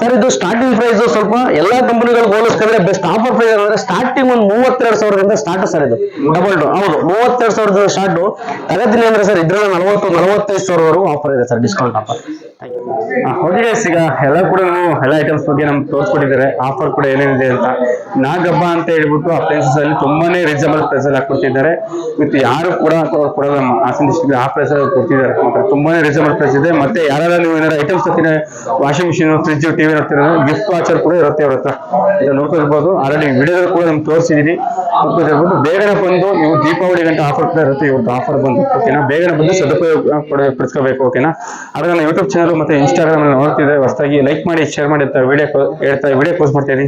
ಸರ್ ಇದು? ಸ್ಟಾರ್ಟಿಂಗ್ ಪ್ರೈಸ್ ಸ್ವಲ್ಪ ಎಲ್ಲಾ ಕಂಪನಿಗಳು ಹೋಲಿಸ್ಕೊಂಡ್ರೆ ಬೆಸ್ಟ್ ಆಫರ್ ಪ್ರೈಸ್ ಅಂದ್ರೆ ಸ್ಟಾರ್ಟಿಂಗ್ ಒಂದು ಮೂವತ್ತೆರಡು ಸಾವಿರದಿಂದ ಸ್ಟಾರ್ಟ್ ಸರ್ ಇದು. ಡಬಲ್ ಹೌದು, ಮೂವತ್ತೆರಡು ಸಾವಿರದ ಸ್ಟಾರ್ಟ್ ತಗತೀನಿ ಅಂದ್ರೆ ಸರ್, ಇದ್ರಲ್ಲಿ ನಲವತ್ತು, ನಲವತ್ತೈದು ಸಾವಿರವರೆಗೂ ಆಫರ್ ಇದೆ ಸರ್ ಡಿಸ್ಕೌಂಟ್ ಆಫರ್ ಗೈಸ್ ಈಗ ಎಲ್ಲ ಕೂಡ ಎಲ್ಲ ಐಟಮ್ಸ್ ಬಗ್ಗೆ ನಮ್ಗೆ ತೋರಿಸ್ಕೊಟ್ಟಿದ್ದಾರೆ. ಆಫರ್ ಕೂಡ ಏನೇನಿದೆ ಅಂತ. ನಾಗಬ್ಬ ಅಂತ ಹೇಳ್ಬಿಟ್ಟು ಅಪ್ಲೈನ್ಸಸ್ ಅಲ್ಲಿ ತುಂಬಾನೇ ರೀಸನಬಲ್ ಪ್ರೈಸ್ ಅಲ್ಲಿ ಹಾಕೊಡ್ತಿದ್ದಾರೆ ವಿತ್ ಯಾರು ಕೂಡ ಕೊಡೋದು ಹಾಸನ ಡಿಸ್ಟ್ರಿಕ್ಟ್ ಆ ಪ್ರೈಸ್ ಕೊಡ್ತಿದ್ದಾರೆ. ತುಂಬಾನೇ ರೀಸನಬಲ್ ಪ್ರೈಸ್ ಇದೆ. ಮತ್ತೆ ಯಾರು ನೀವು ಏನಾದ್ರು ಐಟಮ್ಸ್ ಹತ್ತಿರ ವಾಷಿಂಗ್ ಮಿಷಿನ್ ಫ್ರಿಜ್ ಟಿವಿ ನೋಡ್ತಿರೋದು ಗಿಫ್ಟ್ ವಾಚರ್ ಕೂಡ ಇರುತ್ತೆ ಅವ್ರ ಹತ್ರ ಇದನ್ನ ನೋಡ್ಕೊಳ್ಬಹುದು ಆಲ್ರೆಡಿ ವಿಡಿಯೋದಲ್ಲಿ ಕೂಡ ನಮ್ಗೆ ತೋರಿಸಿದೀನಿ. ನೋಡ್ಕೊತಿರ್ಬೋದು ಬೇಗನೆ ಬಂದು ನೀವು ದೀಪಾವಳಿ ಗಂಟೆ ಆಫರ್ ಕೂಡ ಇರುತ್ತೆ. ಇವತ್ತು ಆಫರ್ ಬಂದು ಓಕೆನಾ ಬೇಗನೆ ಬಂದು ಸದುಪಯೋಗ ಪಡ- ಪಡಿಸ್ಕೋಬೇಕು ಓಕೆನಾ ಆದ್ರೆ ಯೂಟ್ಯೂಬ್ ಚಾನಲ್ ಮತ್ತೆ ಇನ್ಸ್ಟಾಗ್ರಾಮ್ ನೋಡ್ತಿದ್ದೆ. ಹೊಸದಾಗಿ ಲೈಕ್ ಮಾಡಿ ಶೇರ್ ಮಾಡಿ ಅಂತ ವಿಡಿಯೋ ಹೇಳ್ತಾ ವಿಡಿಯೋ ಪೋಸ್ಟ್ ಮಾಡ್ತಾ ಇದೀನಿ